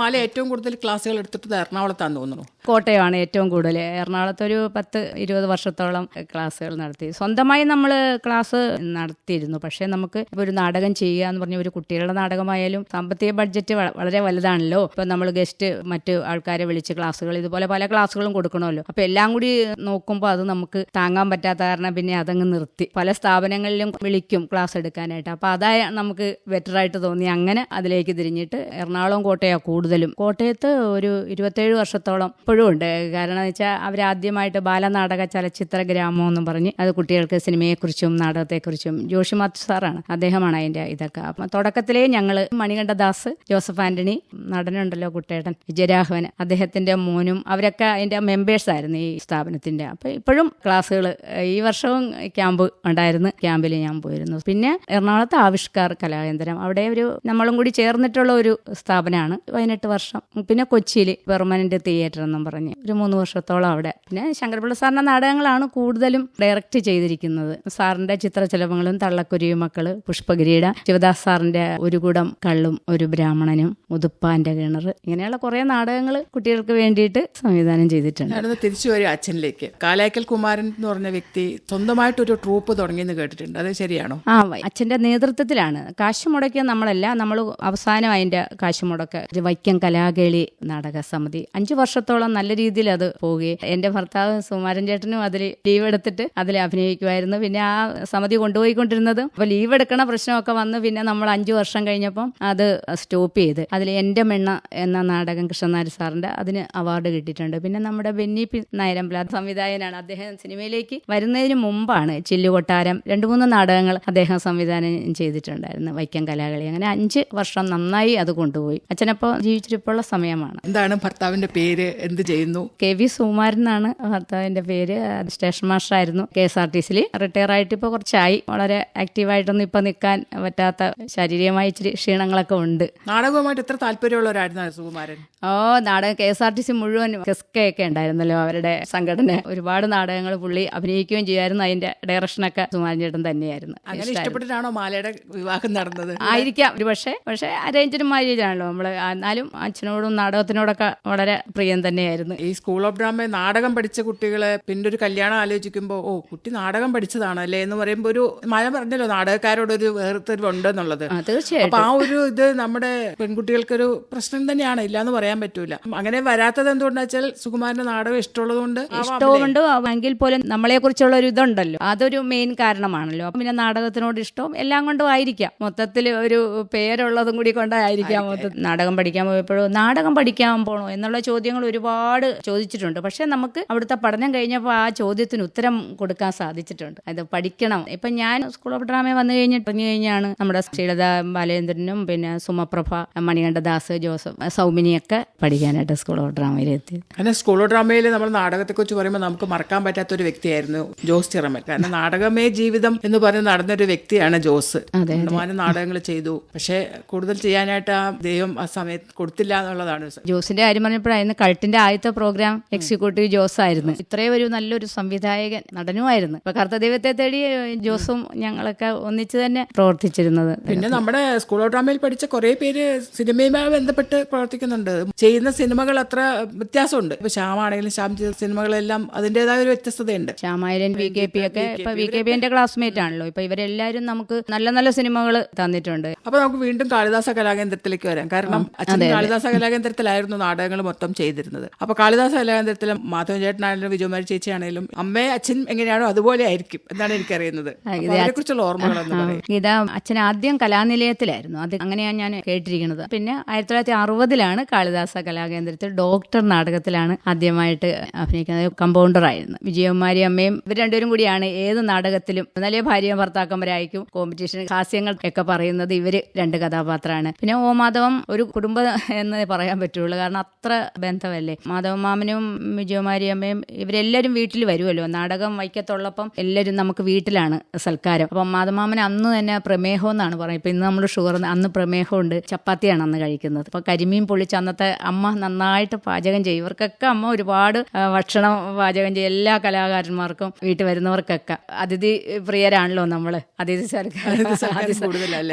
മാല ഏറ്റവും കൂടുതൽ ക്ലാസ്സുകൾ എടുത്തിട്ട് എറണാകുളത്താന്ന് തോന്നുന്നു.
കോട്ടയമാണ് ഏറ്റവും കൂടുതൽ എറണാകുളത്ത് ഒരു പത്ത് ഇരുപത് വർഷത്തോളം ക്ലാസ്സുകൾ നടത്തി. സ്വന്തമായി നമ്മൾ ക്ലാസ് നടത്തിയിരുന്നു. പക്ഷേ നമുക്ക് ഇപ്പോൾ ഒരു നാടകം ചെയ്യുക എന്ന് പറഞ്ഞ ഒരു കുട്ടികളുടെ നാടകമായാലും സാമ്പത്തിക ബഡ്ജറ്റ് വളരെ വലുതാണല്ലോ. ഇപ്പം നമ്മൾ ഗസ്റ്റ് മറ്റ് ആൾക്കാരെ വിളിച്ച് ക്ലാസ്സുകൾ ഇതുപോലെ പല ക്ലാസ്സുകളും കൊടുക്കണമല്ലോ. അപ്പോൾ എല്ലാം കൂടി നോക്കുമ്പോൾ അത് നമുക്ക് താങ്ങാൻ പറ്റാത്ത കാരണം പിന്നെ അതങ്ങ് നിർത്തി. പല സ്ഥാപനങ്ങളിലും വിളിക്കും ക്ലാസ് എടുക്കാനായിട്ട്. അപ്പോൾ അതായ നമുക്ക് ബെറ്റർ ആയിട്ട് തോന്നി. അങ്ങനെ അതിലേക്ക് തിരിഞ്ഞിട്ട് എറണാകുളം കോട്ടയാണ് കൂടുതലും. കോട്ടയത്ത് ഒരു ഇരുപത്തേഴ് വർഷത്തോളം ഇപ്പോഴും ഉണ്ട്. കാരണം എന്ന് വെച്ചാൽ അവരാദ്യമായിട്ട് ബാലനാടക ചലച്ചിത്ര ഗ്രാമം എന്ന് പറഞ്ഞ് അത് കുട്ടികൾക്ക് സിനിമയെക്കുറിച്ചും നാടകത്തെക്കുറിച്ചും ജോഷി മാത്യു സാറാണ്. അദ്ദേഹമാണ് അതിന്റെ ഇതൊക്കെ. അപ്പം തുടക്കത്തിലേ ഞങ്ങൾ മണികണ്ഠദാസ് ജോസഫ് ആന്റണി നടനുണ്ടല്ലോ കുട്ടേട്ടൻ വിജയരാഘവൻ അദ്ദേഹത്തിന്റെ മോനും അവരൊക്കെ അതിന്റെ മെമ്പേഴ്സ് ആയിരുന്നു ഈ സ്ഥാപനത്തിന്റെ. അപ്പൊ ഇപ്പോഴും ക്ലാസ്സുകൾ ഈ വർഷവും ക്യാമ്പ് ഉണ്ടായിരുന്നു. ക്യാമ്പിൽ ഞാൻ പോയിരുന്നു. പിന്നെ എറണാകുളത്ത് ആവിഷ്കാർ കലാകേന്ദ്രം. അവിടെ ഒരു നമ്മളും കൂടി ചേർന്നിട്ടുള്ള ഒരു സ്ഥാപനമാണ്. പതിനെട്ട് വർഷം. പിന്നെ കൊച്ചിയിൽ പെർമനന്റ് തിയേറ്റർ എന്നും പറഞ്ഞ് ഒരു മൂന്ന് വർഷത്തോളം അവിടെ. പിന്നെ ശങ്കരപിള്ള സാറിന്റെ നാടകങ്ങളാണ് കൂടുതലും ഡയറക്റ്റ് ചെയ്തിരിക്കുന്നത്. സാറിന്റെ ചിത്രചലവങ്ങളും തള്ളക്കുരിയും മക്കൾ പുഷ്പഗിരിയുടെ ശിവദാസ് സാറിന്റെ ഒരു കൂടം കള്ളും ഒരു ബ്രാഹ്മണനും മുതുപ്പാന്റെ കിണർ ഇങ്ങനെയുള്ള കുറെ നാടകങ്ങൾ കുട്ടികൾക്ക് വേണ്ടിയിട്ട് സംവിധാനം ചെയ്തിട്ടുണ്ട്.
തിരിച്ചു വരും അച്ഛനിലേക്ക്. കാലായ്ക്കൽ കുമാരൻ എന്ന് പറഞ്ഞ വ്യക്തി സ്വന്തമായിട്ടൊരു ട്രൂപ്പ് തുടങ്ങിയെന്ന് കേട്ടിട്ടുണ്ട്. അത് ശരിയാണോ?
ആ അച്ഛന്റെ നേതൃത്വത്തിലാണ്. കാശ് മുടക്കിയ നമ്മളല്ല നമ്മൾ അവസാനം അതിന്റെ കാശ് മുടക്ക വൈക്കം കലാകേളി നാടക സമിതി. അഞ്ചു വർഷത്തോളം നല്ല രീതിയിൽ അത് പോവുകയും എന്റെ ഭർത്താവ് സുമാരൻ ചേട്ടനും അതിൽ ലീവ് എടുത്തിട്ട് അതിൽ അഭിനയിക്കുമായിരുന്നു. പിന്നെ ആ സമിതി കൊണ്ടുപോയിക്കൊണ്ടിരുന്നതും അപ്പോൾ ലീവ് എടുക്കണ പ്രശ്നമൊക്കെ വന്ന് പിന്നെ നമ്മൾ അഞ്ചു വർഷം കഴിഞ്ഞപ്പം അത് സ്റ്റോപ്പ് ചെയ്ത് അതിൽ എന്റെ മെണ്ണ എന്ന നാടകം കൃഷ്ണനാരി സാറിന്റെ അതിന് അവാർഡ് കിട്ടിയിട്ടുണ്ട്. പിന്നെ നമ്മുടെ ബെന്നി പി നായരമ്പല സംവിധായകനാണ്. അദ്ദേഹം സിനിമയിലേക്ക് വരുന്നതിന് മുമ്പാണ് ചില്ലുകൊട്ടാരം. രണ്ട് മൂന്ന് നാടകങ്ങൾ അദ്ദേഹം സംവിധാനം ചെയ്തിട്ടുണ്ടായിരുന്നു. വൈക്കം കലാകളി. അങ്ങനെ അഞ്ച് വർഷം നന്നായി അത് കൊണ്ടുപോയി. അച്ഛനപ്പോൾ ജീവിച്ചിരിപ്പുള്ള സമയമാണ്.
എന്താണ് ഭർത്താവിന്റെ പേര്? എന്ത് ചെയ്യുന്നു?
കെ വി സുകുമാരൻ എന്നാണ് ഭർത്താവിന്റെ പേര്. സ്റ്റേഷൻ മാസ്റ്ററായിരുന്നു കെ എസ് ആർ ടി സിയിൽ റിട്ടയർ ആയിട്ട് ഇപ്പോൾ കുറച്ചായി. വളരെ ആക്റ്റീവായിട്ടൊന്നും ഇപ്പം നിൽക്കാൻ പറ്റാത്ത ശാരീരികമായി ഇച്ചിരി ക്ഷീണങ്ങളൊക്കെ ഉണ്ട്.
നാടകവുമായിട്ട് എത്ര താല്പര്യമുള്ളവരായിരുന്നു സുകുമാരൻ?
ഓ നാടകം K S R T C മുഴുവൻ കെസ്കയൊക്കെ ഉണ്ടായിരുന്നല്ലോ. അവരുടെ സംഘടന ഒരുപാട് നാടകങ്ങൾ പുള്ളി അഭിനയിക്കുകയും ചെയ്യുമായിരുന്നു അതിന്റെ ഡയറക്ഷനൊക്കെ സുമാരൻ ചേട്ടൻ തന്നെയായിരുന്നു.
അങ്ങനെ ഇഷ്ടപ്പെട്ടിട്ടാണോ മാലയുടെ വിവാഹം നടന്നത്?
ആയിരിക്കാം. ഒരു പക്ഷേ പക്ഷേ അറേഞ്ച്ഡ് മാര്യേജ് ആണല്ലോ നമ്മൾ എന്നാലും അച്ഛനോടും നാടകത്തിനോടൊക്കെ വളരെ പ്രിയം തന്നെയായിരുന്നു.
ഈ സ്കൂൾ ഓഫ് ഡ്രാമ നാടകം പഠിച്ച കുട്ടികളെ പിന്നെ ഒരു കല്യാണം ആലോചിക്കുമ്പോൾ ഓ കുട്ടി നാടകം പഠിച്ചതാണ് അല്ലേ? എന്ന് പറയുമ്പോൾ ഒരു മഴ പറഞ്ഞല്ലോ നാടകക്കാരോടൊരു വേർതിരിവുണ്ട് എന്നുള്ളത്
തീർച്ചയായും
അപ്പൊ ആ ഒരു ഇത് നമ്മുടെ പെൺകുട്ടികൾക്കൊരു പ്രശ്നം തന്നെയാണ്. ഇല്ലാന്ന് പറയാൻ പറ്റൂല. അങ്ങനെ വരാത്തത് എന്തുകൊണ്ടാ വെച്ചാൽ സുകുമാരന്റെ നാടകം ഇഷ്ടമുള്ളതുകൊണ്ട് കൊണ്ട്
ഇഷ്ടവുമുണ്ട് എങ്കിൽ പോലും നമ്മളെ കുറിച്ചുള്ള ഒരു ഇതുണ്ടല്ലോ. അതൊരു മെയിൻ കാരണമാണല്ലോ. അപ്പം പിന്നെ നാടകത്തിനോട് ഇഷ്ടവും എല്ലാം കൊണ്ടും ആയിരിക്കാം. മൊത്തത്തിൽ ഒരു പേരുള്ളതും കൂടി കൊണ്ടായിരിക്കാം മൊത്തം നാടകം പഠിക്കാൻ പോയപ്പോഴും നാടകം പഠിക്കാൻ പോണോ എന്നുള്ള ചോദ്യങ്ങൾ ഒരുപാട് ചോദിച്ചിട്ടുണ്ട്. പക്ഷെ നമുക്ക് അവിടുത്തെ പഠനം കഴിഞ്ഞപ്പോൾ ആ ചോദ്യത്തിന് ഉത്തരം കൊടുക്കാൻ സാധിച്ചിട്ടുണ്ട്. അത് പഠിക്കണം. ഇപ്പം ഞാൻ സ്കൂൾ ഓഫ് ഡ്രാമ വന്നു കഴിഞ്ഞിട്ട് പറഞ്ഞു കഴിഞ്ഞാണ് നമ്മുടെ ശ്രീലത ബാലേന്ദ്രനും പിന്നെ സുമപ്രഭ മണികണ്ഠദാസ് ജോസഫ് സൗമിനിയൊക്കെ പഠിക്കാനായിട്ട് സ്കൂൾ ഓഫ് ഡ്രാമയിൽ എത്തി
സ്കൂൾ ഓഫ് ഡ്രാമയിൽ നമ്മൾ നാടകത്തെക്കുറിച്ച് പറയുമ്പോൾ നമുക്ക് മറക്കാൻ പറ്റാത്ത ഒരു വ്യക്തിയായിരുന്നു ജോസ് ചിറമൽ. കാരണം നാടകമേ ജീവിതം എന്ന് പറഞ്ഞ് നടന്നൊരു വ്യക്തിയാണ് ജോസ്. കണ്ടമാനം നാടകങ്ങൾ ചെയ്തു. പക്ഷേ കൂടുതൽ ചെയ്യാനായിട്ട് ആ ദൈവം ആ സമയത്ത് കൊടുത്തില്ല എന്നുള്ളതാണ്.
ജോസിന്റെ കാര്യം പറഞ്ഞപ്പോഴായിരുന്നു കൾട്ടിന്റെ ആദ്യത്തെ പ്രോഗ്രാം എക്സിക്യൂട്ടീവ് ജോസ് ആയിരുന്നു. ഇത്രയും ഒരു നല്ലൊരു സംവിധായകൻ നടനുമായിരുന്നു. ഇപ്പൊ കറുത്ത ദൈവത്തെ തേടി ജോസും ഞങ്ങളൊക്കെ ഒന്നിച്ച് തന്നെ പ്രവർത്തിച്ചിരുന്നത്.
പിന്നെ നമ്മുടെ സ്കൂൾ ഓഫ് ഡ്രാമയിൽ പഠിച്ച കുറെ പേര് സിനിമയുമായി ബന്ധപ്പെട്ട് പ്രവർത്തിക്കുന്നുണ്ട്. ചെയ്യുന്ന സിനിമകൾ അത്ര വ്യത്യാസമുണ്ട്. ഇപ്പൊ ശ്യാമാണെങ്കിലും ശ്യാം ചെയ്ത സിനിമകളെല്ലാം അതിന്റെതായ ഒരു വ്യത്യസ്തതയുണ്ട്
ശ്യാമായരൻ വി കെ പി ഒക്കെ ഇപ്പൊ വി കെ പി എന്റെ ക്ലാസ്മേറ്റ് ആണല്ലോ. ഇപ്പൊ ഇവരെല്ലാരും നമുക്ക് നല്ല നല്ല സിനിമകൾ തന്നിട്ടുണ്ട്.
അപ്പൊ നമുക്ക് വീണ്ടും കാളിദാസ കലാകേന്ദ്രത്തിലേക്ക് വരാം. കാരണം അച്ഛൻ കാളിദാസ കലാകേന്ദ്രത്തിലായിരുന്നു നാടകങ്ങൾ മൊത്തം ചെയ്തിരുന്നത്. അപ്പൊ കാളിദാസ കലാകേന്ദ്രത്തിൽ മാധവൻ ചേട്ടനാണെങ്കിലും വിജയകുമാരി ചേച്ചിയാണെങ്കിലും അമ്മയെ അച്ഛൻ എങ്ങനെയാണോ അതുപോലെ ആയിരിക്കും എന്നാണ് എനിക്കറിയുന്നത്. അതിനെക്കുറിച്ചുള്ള ഓർമ്മകളെന്ന് പറയും.
അച്ഛൻ ആദ്യം കലാനിലയത്തിലായിരുന്നു. അത് അങ്ങനെയാണ് ഞാൻ കേട്ടിരിക്കുന്നത്. പിന്നെ ആയിരത്തി തൊള്ളായിരത്തി അറുപതിലാണ് കാളിദാസ കലാകേന്ദ്രത്തിൽ ഡോക്ടർ നാടകത്തിലാണ് ആദ്യമായിട്ട് അഭിനയിക്കുന്നത്. കമ്പൗണ്ടർ ആയിരുന്നു വിജയകുമാരി അമ്മയും ഇവർ രണ്ടുപേരും കൂടിയാണ് ഏത് നാടകത്തിലും നല്ല ഭാര്യ ഭർത്താക്കന്മാരായിരിക്കും. കോമ്പറ്റീഷൻ ഹാസ്യങ്ങൾ ഒക്കെ പറയുന്നത് ഇവർ രണ്ട് കഥാപാത്രമാണ്. പിന്നെ ഓ മാധവം ഒരു കുടുംബം എന്ന് പറയാൻ പറ്റുള്ളൂ. കാരണം അത്ര ബന്ധമല്ലേ? മാധവ മാമനും വിജയകുമാരി അമ്മയും ഇവരെല്ലാവരും വീട്ടിൽ വരുമല്ലോ? നാടകം വൈക്കത്തുള്ളപ്പം എല്ലാവരും നമുക്ക് വീട്ടിലാണ് സൽക്കാരം. അപ്പം മാധവമാമൻ അന്ന് തന്നെ പ്രമേഹം എന്നാണ് പറയുന്നത്. ഇപ്പം ഇന്ന് നമ്മൾ ഷുഗർ അന്ന് പ്രമേഹമുണ്ട്. ചപ്പാത്തിയാണ് അന്ന് കഴിക്കുന്നത്. അപ്പം കരിമീൻ പൊളിച്ച് അന്നത്തെ അമ്മ നന്നായിട്ട് പാചകം ചെയ്യും. ഇവർക്കൊക്കെ അമ്മ ഒരുപാട് ഭക്ഷണം പാചകം ചെയ്യും. എല്ലാ കലാകാരന്മാർക്കും വീട്ടിൽ വരുന്നവർക്കൊക്കെ അതിഥി പ്രിയരാണല്ലോ നമ്മൾ അതിഥി?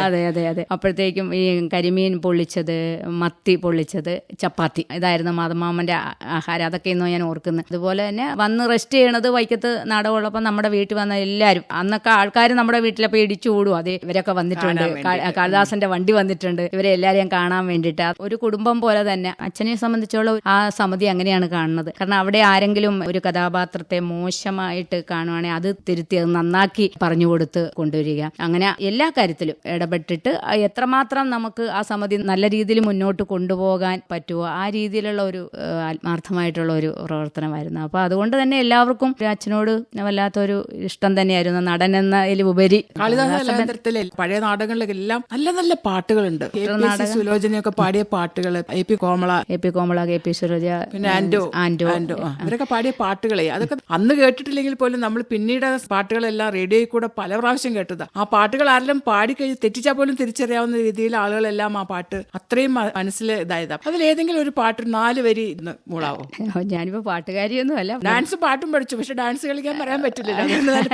അതെ അതെ അതെ. അപ്പോഴത്തേക്കും ഈ കരിമീൻ പൊള്ളിച്ചത് മത്തി പൊള്ളിച്ചത് ചപ്പാത്തി. ഇതായിരുന്നു മാതമാമന്റെ ആഹാരം. അതൊക്കെ ഇന്നോ ഞാൻ ഓർക്കുന്നത് അതുപോലെ തന്നെ വന്ന് റെസ്റ്റ് ചെയ്യണത് വൈക്കത്ത് നാടകമുള്ളപ്പോൾ നമ്മുടെ വീട്ടിൽ വന്ന എല്ലാവരും അന്നൊക്കെ ആൾക്കാർ നമ്മുടെ വീട്ടിലെ ഇടിച്ചു കൂടും. അതെ ഇവരൊക്കെ വന്നിട്ടുണ്ട്. കാളിദാസന്റെ വണ്ടി വന്നിട്ടുണ്ട്. ഇവരെ എല്ലാവരെയും കാണാൻ വേണ്ടിയിട്ട്. ഒരു കുടുംബം പോലെ തന്നെ അച്ഛനെ സംബന്ധിച്ചോളം ആ സമിതി അങ്ങനെയാണ് കാണുന്നത്. കാരണം അവിടെ ആരെങ്കിലും ഒരു കഥാപാത്രത്തെ മോശമായിട്ട് കാണുവാണെങ്കിൽ അത് തിരുത്തി അത് നന്നാക്കി പറഞ്ഞു കൊടുത്ത് കൊണ്ടുവരിക. അങ്ങനെ എല്ലാ കാര്യത്തിലും ഇടപെട്ടിട്ട് എത്രമാത്രം നമുക്ക് ആ സമിതി നല്ല രീതിയിൽ മുന്നോട്ട് കൊണ്ടുപോകാൻ പറ്റുമോ ആ രീതിയിലുള്ള ഒരു ആത്മാർത്ഥമായിട്ടുള്ള ഒരു പ്രവർത്തനമായിരുന്നു. അപ്പോൾ അതുകൊണ്ട് തന്നെ എല്ലാവർക്കും അച്ഛനോട് വല്ലാത്തൊരു ഇഷ്ടം തന്നെയായിരുന്നു. നടൻ എന്നതിൽ ഉപരി
പഴയ നാടകങ്ങളിലെല്ലാം നല്ല നല്ല പാട്ടുകളുണ്ട്. സുലോചനയൊക്കെ പാടിയ പാട്ടുകൾ A P Komala
A P Komala K P Suraja
പിന്നെ ആന്റോ
ആന്റോ
അവരൊക്കെ ആ, ഇവരൊക്കെ പാടിയ പാട്ടുകളെ അതൊക്കെ അന്ന് കേട്ടിട്ടില്ലെങ്കിൽ പോലും നമ്മൾ പിന്നീട് പാട്ടുകളെല്ലാം റേഡിയോയിൽ കൂടെ പല പ്രാവശ്യം കേട്ടതാ. ആ പാട്ടുകൾ ആരെല്ലാം പാടിക്കഴിഞ്ഞ് തെറ്റിച്ചാൽ പോലും തിരിച്ചറിയാവുന്ന രീതിയിൽ ആളുകളെല്ലാം ആ പാട്ട് അത്രയും മനസ്സിൽ ഇതായതാ. അതിൽ ഏതെങ്കിലും ഒരു പാട്ട് നാല് വരി ഇന്ന് മൂളാവോ?
ഞാനിപ്പോ പാട്ടുകാരിയൊന്നും അല്ല
ഡാൻസ് പാട്ടും പഠിച്ചു. പക്ഷെ ഡാൻസ് കളിക്കാൻ പറയാൻ പറ്റില്ല.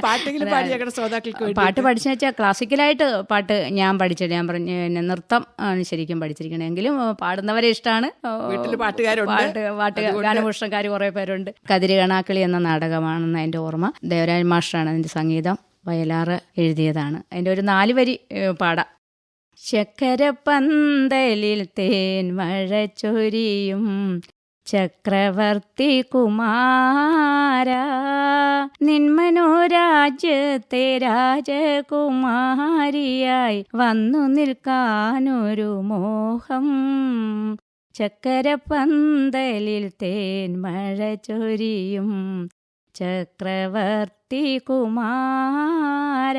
പാട്ടെങ്കിലും പാടി ഞങ്ങളുടെ ശ്രോതാക്കൾക്ക്
പാട്ട് പഠിച്ചു വെച്ചാൽ ക്ലാസിക്കലായിട്ട് പാട്ട് ഞാൻ പഠിച്ചത്. ഞാൻ പറഞ്ഞു പിന്നെ നൃത്തം ആണ് ശരിക്കും ഏഹ്, പാടുന്നവരെ ഇഷ്ടമാണ്
വീട്ടിൽ പാട്ടുകാരുണ്ട്.
പാട്ട് പാട്ട് ഗാനഭൂഷണക്കാർ കുറെ പേരുണ്ട്. കതിര് കണാക്കിളി എന്ന നാടകമാണെന്ന് എന്റെ ഓർമ്മ. ദേവരാജ് മാസ്റ്ററാണ് അതിന്റെ സംഗീതം വയലാർ എഴുതിയതാണ്. അതിന്റെ ഒരു നാല് വരി പാടാം. ശക്കരപ്പന്തലിൽ തേൻ മഴ ചൊരിയും ചക്രവർത്തി കുമാര. നിന്മനോരാജ്യത്തെ രാജകുമാരിയായി വന്നു നിൽക്കാനൊരു മോഹം. ചക്കരപ്പന്തലിൽ തേൻ മഴ ചൊരിയും ചക്രവർത്തി കുമാര.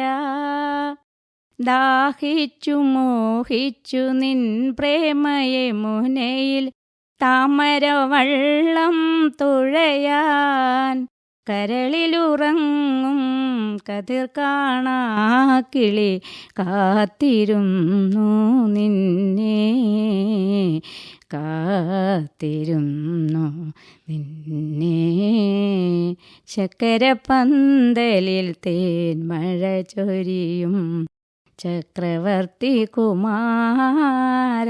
ദാഹിച്ചു മോഹിച്ചു നിൻ പ്രേമയെ മുനയിൽ താമരവള്ളം തുഴയാൻ കരളിലുറങ്ങും കതിർ കാണാ കിളി കാത്തിരുന്നു നിന്നെ. കാത്തിരുന്നു. നിന്നെ ചക്കരപ്പന്തലിൽ തേൻ മഴ ചൊരിയും. ചക്രവർത്തി കുമാര.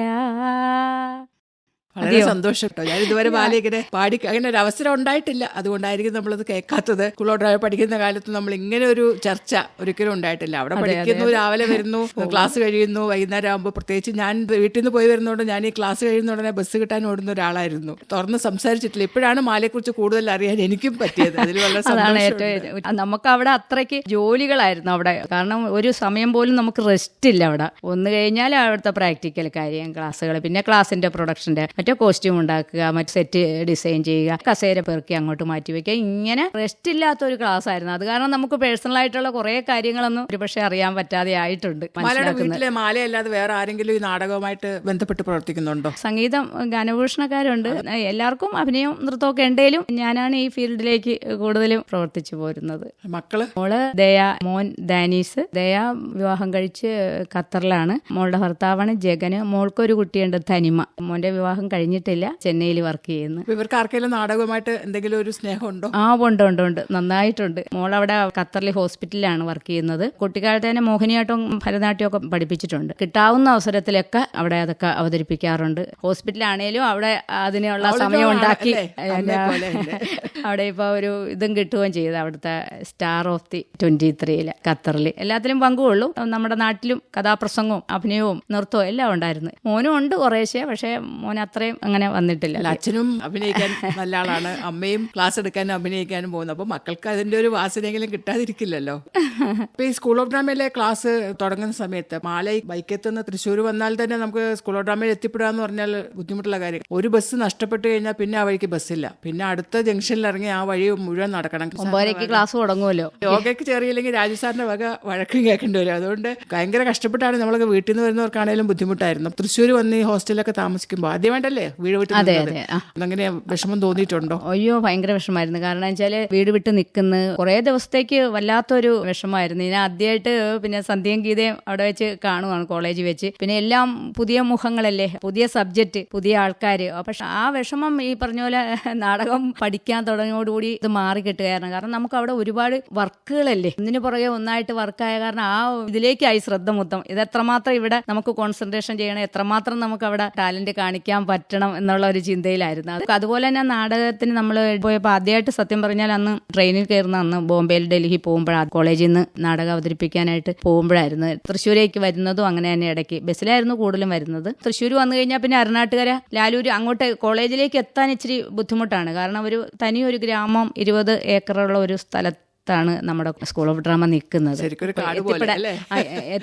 വളരെ സന്തോഷം കേട്ടോ ഞാൻ ഇതുവരെ ബാലിങ്ങനെ പാടി അങ്ങനെ ഒരു അവസരം ഉണ്ടായിട്ടില്ല. അതുകൊണ്ടായിരിക്കും നമ്മളത് കേൾക്കാത്തത്. സ്കൂളോട്ട് പഠിക്കുന്ന കാലത്ത് നമ്മൾ ഇങ്ങനെ ഒരു ചർച്ച ഒരിക്കലും ഉണ്ടായിട്ടില്ല. അവിടെ പഠിക്കുന്നു രാവിലെ വരുന്നു ക്ലാസ് കഴിയുന്നു വൈകുന്നേരം ആകുമ്പോൾ പ്രത്യേകിച്ച് ഞാൻ വീട്ടിൽ നിന്ന് പോയി വരുന്നതുകൊണ്ട് ഞാൻ ഈ ക്ലാസ് കഴിയുന്ന ഉടനെ ബസ് കിട്ടാൻ ഓടുന്ന ഒരാളായിരുന്നു. തുറന്ന് സംസാരിച്ചിട്ടില്ല. ഇപ്പോഴാണ് മാലയെക്കുറിച്ച് കൂടുതൽ അറിയാൻ എനിക്കും പറ്റിയത്. അതിൽ വളരെ
സന്തോഷം നമുക്ക് അവിടെ അത്രയ്ക്ക് ജോലികളായിരുന്നു അവിടെ. കാരണം ഒരു സമയം പോലും നമുക്ക് റെസ്റ്റ് ഇല്ല അവിടെ. ഒന്ന് കഴിഞ്ഞാൽ അവിടുത്തെ പ്രാക്ടിക്കൽ കാര്യം ക്ലാസ്സുകൾ പിന്നെ ക്ലാസിന്റെ പ്രൊഡക്ഷന്റെ മറ്റേ കോസ്റ്റ്യൂം ഉണ്ടാക്കുക മറ്റു സെറ്റ് ഡിസൈൻ ചെയ്യുക കസേര പെറുക്കി അങ്ങോട്ട് മാറ്റി വെക്കുക. ഇങ്ങനെ റെസ്റ്റ് ഇല്ലാത്ത ഒരു ക്ലാസ് ആയിരുന്നു. അത് കാരണം നമുക്ക് പേഴ്സണൽ ആയിട്ടുള്ള കുറെ കാര്യങ്ങളൊന്നും ഒരുപക്ഷെ അറിയാൻ പറ്റാതെ ആയിട്ടുണ്ട്
വീട്ടിലെ മാലയല്ലാതെ വേറെ ആരെങ്കിലും ഈ നാടകവുമായിട്ട് ബന്ധപ്പെട്ട് പ്രവർത്തിക്കുന്നുണ്ടോ?
സംഗീതം ഗാനഭൂഷണക്കാരുണ്ട്. എല്ലാവർക്കും അഭിനയം നൃത്തമൊക്കെ ഉണ്ടെങ്കിലും ഞാനാണ് ഈ ഫീൽഡിലേക്ക് കൂടുതലും പ്രവർത്തിച്ചു പോരുന്നത്.
മക്കൾ?
മോൾ ദയ മോൻ ദാനീസ്. ദയ വിവാഹം കഴിച്ച് ഖത്തറിലാണ്. മോളുടെ ഭർത്താവാണ് ജഗന്. മോൾക്കൊരു കുട്ടിയുണ്ട് തനിമ. മോന്റെ വിവാഹം കഴിഞ്ഞിട്ടില്ല. ചെന്നൈയിൽ വർക്ക് ചെയ്യുന്നു.
ഇവർക്ക് ആർക്കെങ്കിലും നാടകവുമായിട്ട് എന്തെങ്കിലും ഒരു സ്നേഹമുണ്ടോ?
ആ ഉണ്ട് ഉണ്ട് ഉണ്ട്. നന്നായിട്ടുണ്ട്. മോൾ അവിടെ ഖത്തറിലെ ഹോസ്പിറ്റലിലാണ് വർക്ക് ചെയ്യുന്നത്. കുട്ടിക്കാലത്ത് തന്നെ മോഹിനിയാട്ടവും ഭരതനാട്യവും ഒക്കെ പഠിപ്പിച്ചിട്ടുണ്ട്. കിട്ടാവുന്ന അവസരത്തിലൊക്കെ അവിടെ അതൊക്കെ അവതരിപ്പിക്കാറുണ്ട്. ഹോസ്പിറ്റലാണേലും അവിടെ അതിനുള്ള സമയം ഉണ്ടാക്കി. അവിടെ ഇപ്പൊ ഒരു ഇതും കിട്ടുകയും ചെയ്തു. അവിടുത്തെ സ്റ്റാർ ഓഫ് ദി ട്വന്റി ത്രീയിൽ ഖത്തറിൽ എല്ലാത്തിലും പങ്കുകൊള്ളു. നമ്മുടെ നാട്ടിലും കഥാപ്രസംഗവും അഭിനയവും നൃത്തവും എല്ലാം ഉണ്ടായിരുന്നു. മോനും ഉണ്ട് കുറേശ്ശെ പക്ഷേ മോൻ അത്രയും അങ്ങനെ വന്നിട്ടില്ല.
അച്ഛനും അഭിനയിക്കാൻ നല്ല ആളാണ്. അമ്മയും ക്ലാസ് എടുക്കാനും അഭിനയിക്കാനും പോകുന്നു. അപ്പൊ മക്കൾക്ക് അതിന്റെ ഒരു വാസനയെങ്കിലും കിട്ടാതിരിക്കില്ലല്ലോ. ഇപ്പൊ ഈ സ്കൂൾ ഓഫ് ഡ്രാമയിലെ ക്ലാസ് തുടങ്ങുന്ന സമയത്ത് മാലൈ ബൈക്കെത്തുന്ന തൃശ്ശൂർ വന്നാൽ തന്നെ നമുക്ക് സ്കൂൾ ഓഫ് ഡ്രാമയിൽ എത്തിപ്പെടുക എന്ന് പറഞ്ഞാൽ ബുദ്ധിമുട്ടുള്ള കാര്യം. ഒരു ബസ് നഷ്ടപ്പെട്ടു കഴിഞ്ഞാൽ പിന്നെ ആ വഴിക്ക് ബസ്സില്ല പിന്നെ അടുത്ത ജംഗ്ഷനിൽ ഇറങ്ങി ആ വഴി മുഴുവൻ നടക്കണം.
ക്ലാസ് തുടങ്ങുമല്ലോ.
യോഗയ്ക്ക് ചെറിയില്ലെങ്കിൽ രാജു സാറിന്റെ വക വഴക്കും കേൾക്കേണ്ടി വരും. അതുകൊണ്ട് ഭയങ്കര കഷ്ടപ്പെട്ടാണ് നമ്മളൊക്കെ വീട്ടിൽ നിന്ന് വരുന്നവർക്കാണെങ്കിലും ബുദ്ധിമുട്ടായിരുന്നു. തൃശ്ശൂർ വന്ന് ഈ ഹോസ്റ്റലിലൊക്കെ താമസിക്കുമ്പോൾ ആദ്യമായിട്ടല്ലേ വീട് വിട്ട്
അതെ, അതെ,
അങ്ങനെ വിഷമം തോന്നിയിട്ടുണ്ടോ?
അയ്യോ ഭയങ്കര വിഷമായിരുന്നു കാരണം വെച്ചാൽ വീട് വിട്ട് നിൽക്കുന്ന കുറേ ദിവസത്തേക്ക് വല്ലാത്തൊരു വിഷമായിരുന്നു ഞാൻ ആദ്യമായിട്ട് പിന്നെ സന്ധ്യയും ഗീതയും അവിടെ വെച്ച് കാണുവാണ് കോളേജിൽ വെച്ച്. പിന്നെ എല്ലാം പുതിയ മുഖങ്ങളല്ലേ പുതിയ സബ്ജക്റ്റ് പുതിയ ആൾക്കാർ പക്ഷെ ആ വിഷമം ഈ പറഞ്ഞ പോലെ നാടകം പഠിക്കാൻ തുടങ്ങിയോടുകൂടി ഇത് മാറി കിട്ടുകയായിരുന്നു. കാരണം നമുക്ക് അവിടെ ഒരുപാട് വർക്കുകളല്ലേ. ഒന്നിന് പുറകെ ഒന്നായിട്ട് വർക്കായ കാരണം ആ ഇതിലേക്കായി ശ്രദ്ധ മൊത്തം. ഇത് എത്രമാത്രം ഇവിടെ നമുക്ക് കോൺസെൻട്രേഷൻ ചെയ്യണം എത്രമാത്രം നമുക്ക് അവിടെ ടാലന്റ് കാണിക്കാൻ പറ്റണം എന്നുള്ള ഒരു ചിന്തയിലായിരുന്നു. അത് അതുപോലെ തന്നെ നാടകത്തിന് നമ്മൾ പോയപ്പോൾ ആദ്യമായിട്ട് സത്യം പറഞ്ഞാൽ അന്ന് ട്രെയിനിൽ കയറുന്ന അന്ന് ബോംബെയിൽ ഡൽഹി പോകുമ്പോഴാണ് കോളേജിൽ നിന്ന് നാടകം അവതരിപ്പിക്കാനായിട്ട് പോകുമ്പോഴായിരുന്നു. തൃശ്ശൂരേക്ക് വരുന്നതും അങ്ങനെ തന്നെ ഇടയ്ക്ക്. ബസ്സിലായിരുന്നു കൂടുതലും വരുന്നത്. തൃശ്ശൂർ വന്നു കഴിഞ്ഞാൽ പിന്നെ അരുണാട്ടുകര ലാലൂര് അങ്ങോട്ട് കോളേജിലേക്ക് എത്താൻ ഇച്ചിരി ബുദ്ധിമുട്ടാണ്. കാരണം ഒരു തനിയൊരു ഗ്രാമം ഇരുപത് ഏക്കറുള്ള ഒരു സ്ഥലത്ത് ാണ് നമ്മുടെ സ്കൂൾ ഓഫ് ഡ്രാമ നിൽക്കുന്നത്.
ശരിക്കും ഒരു പോലെ,
എത്തിപ്പെടാൻ-
അല്ലേ?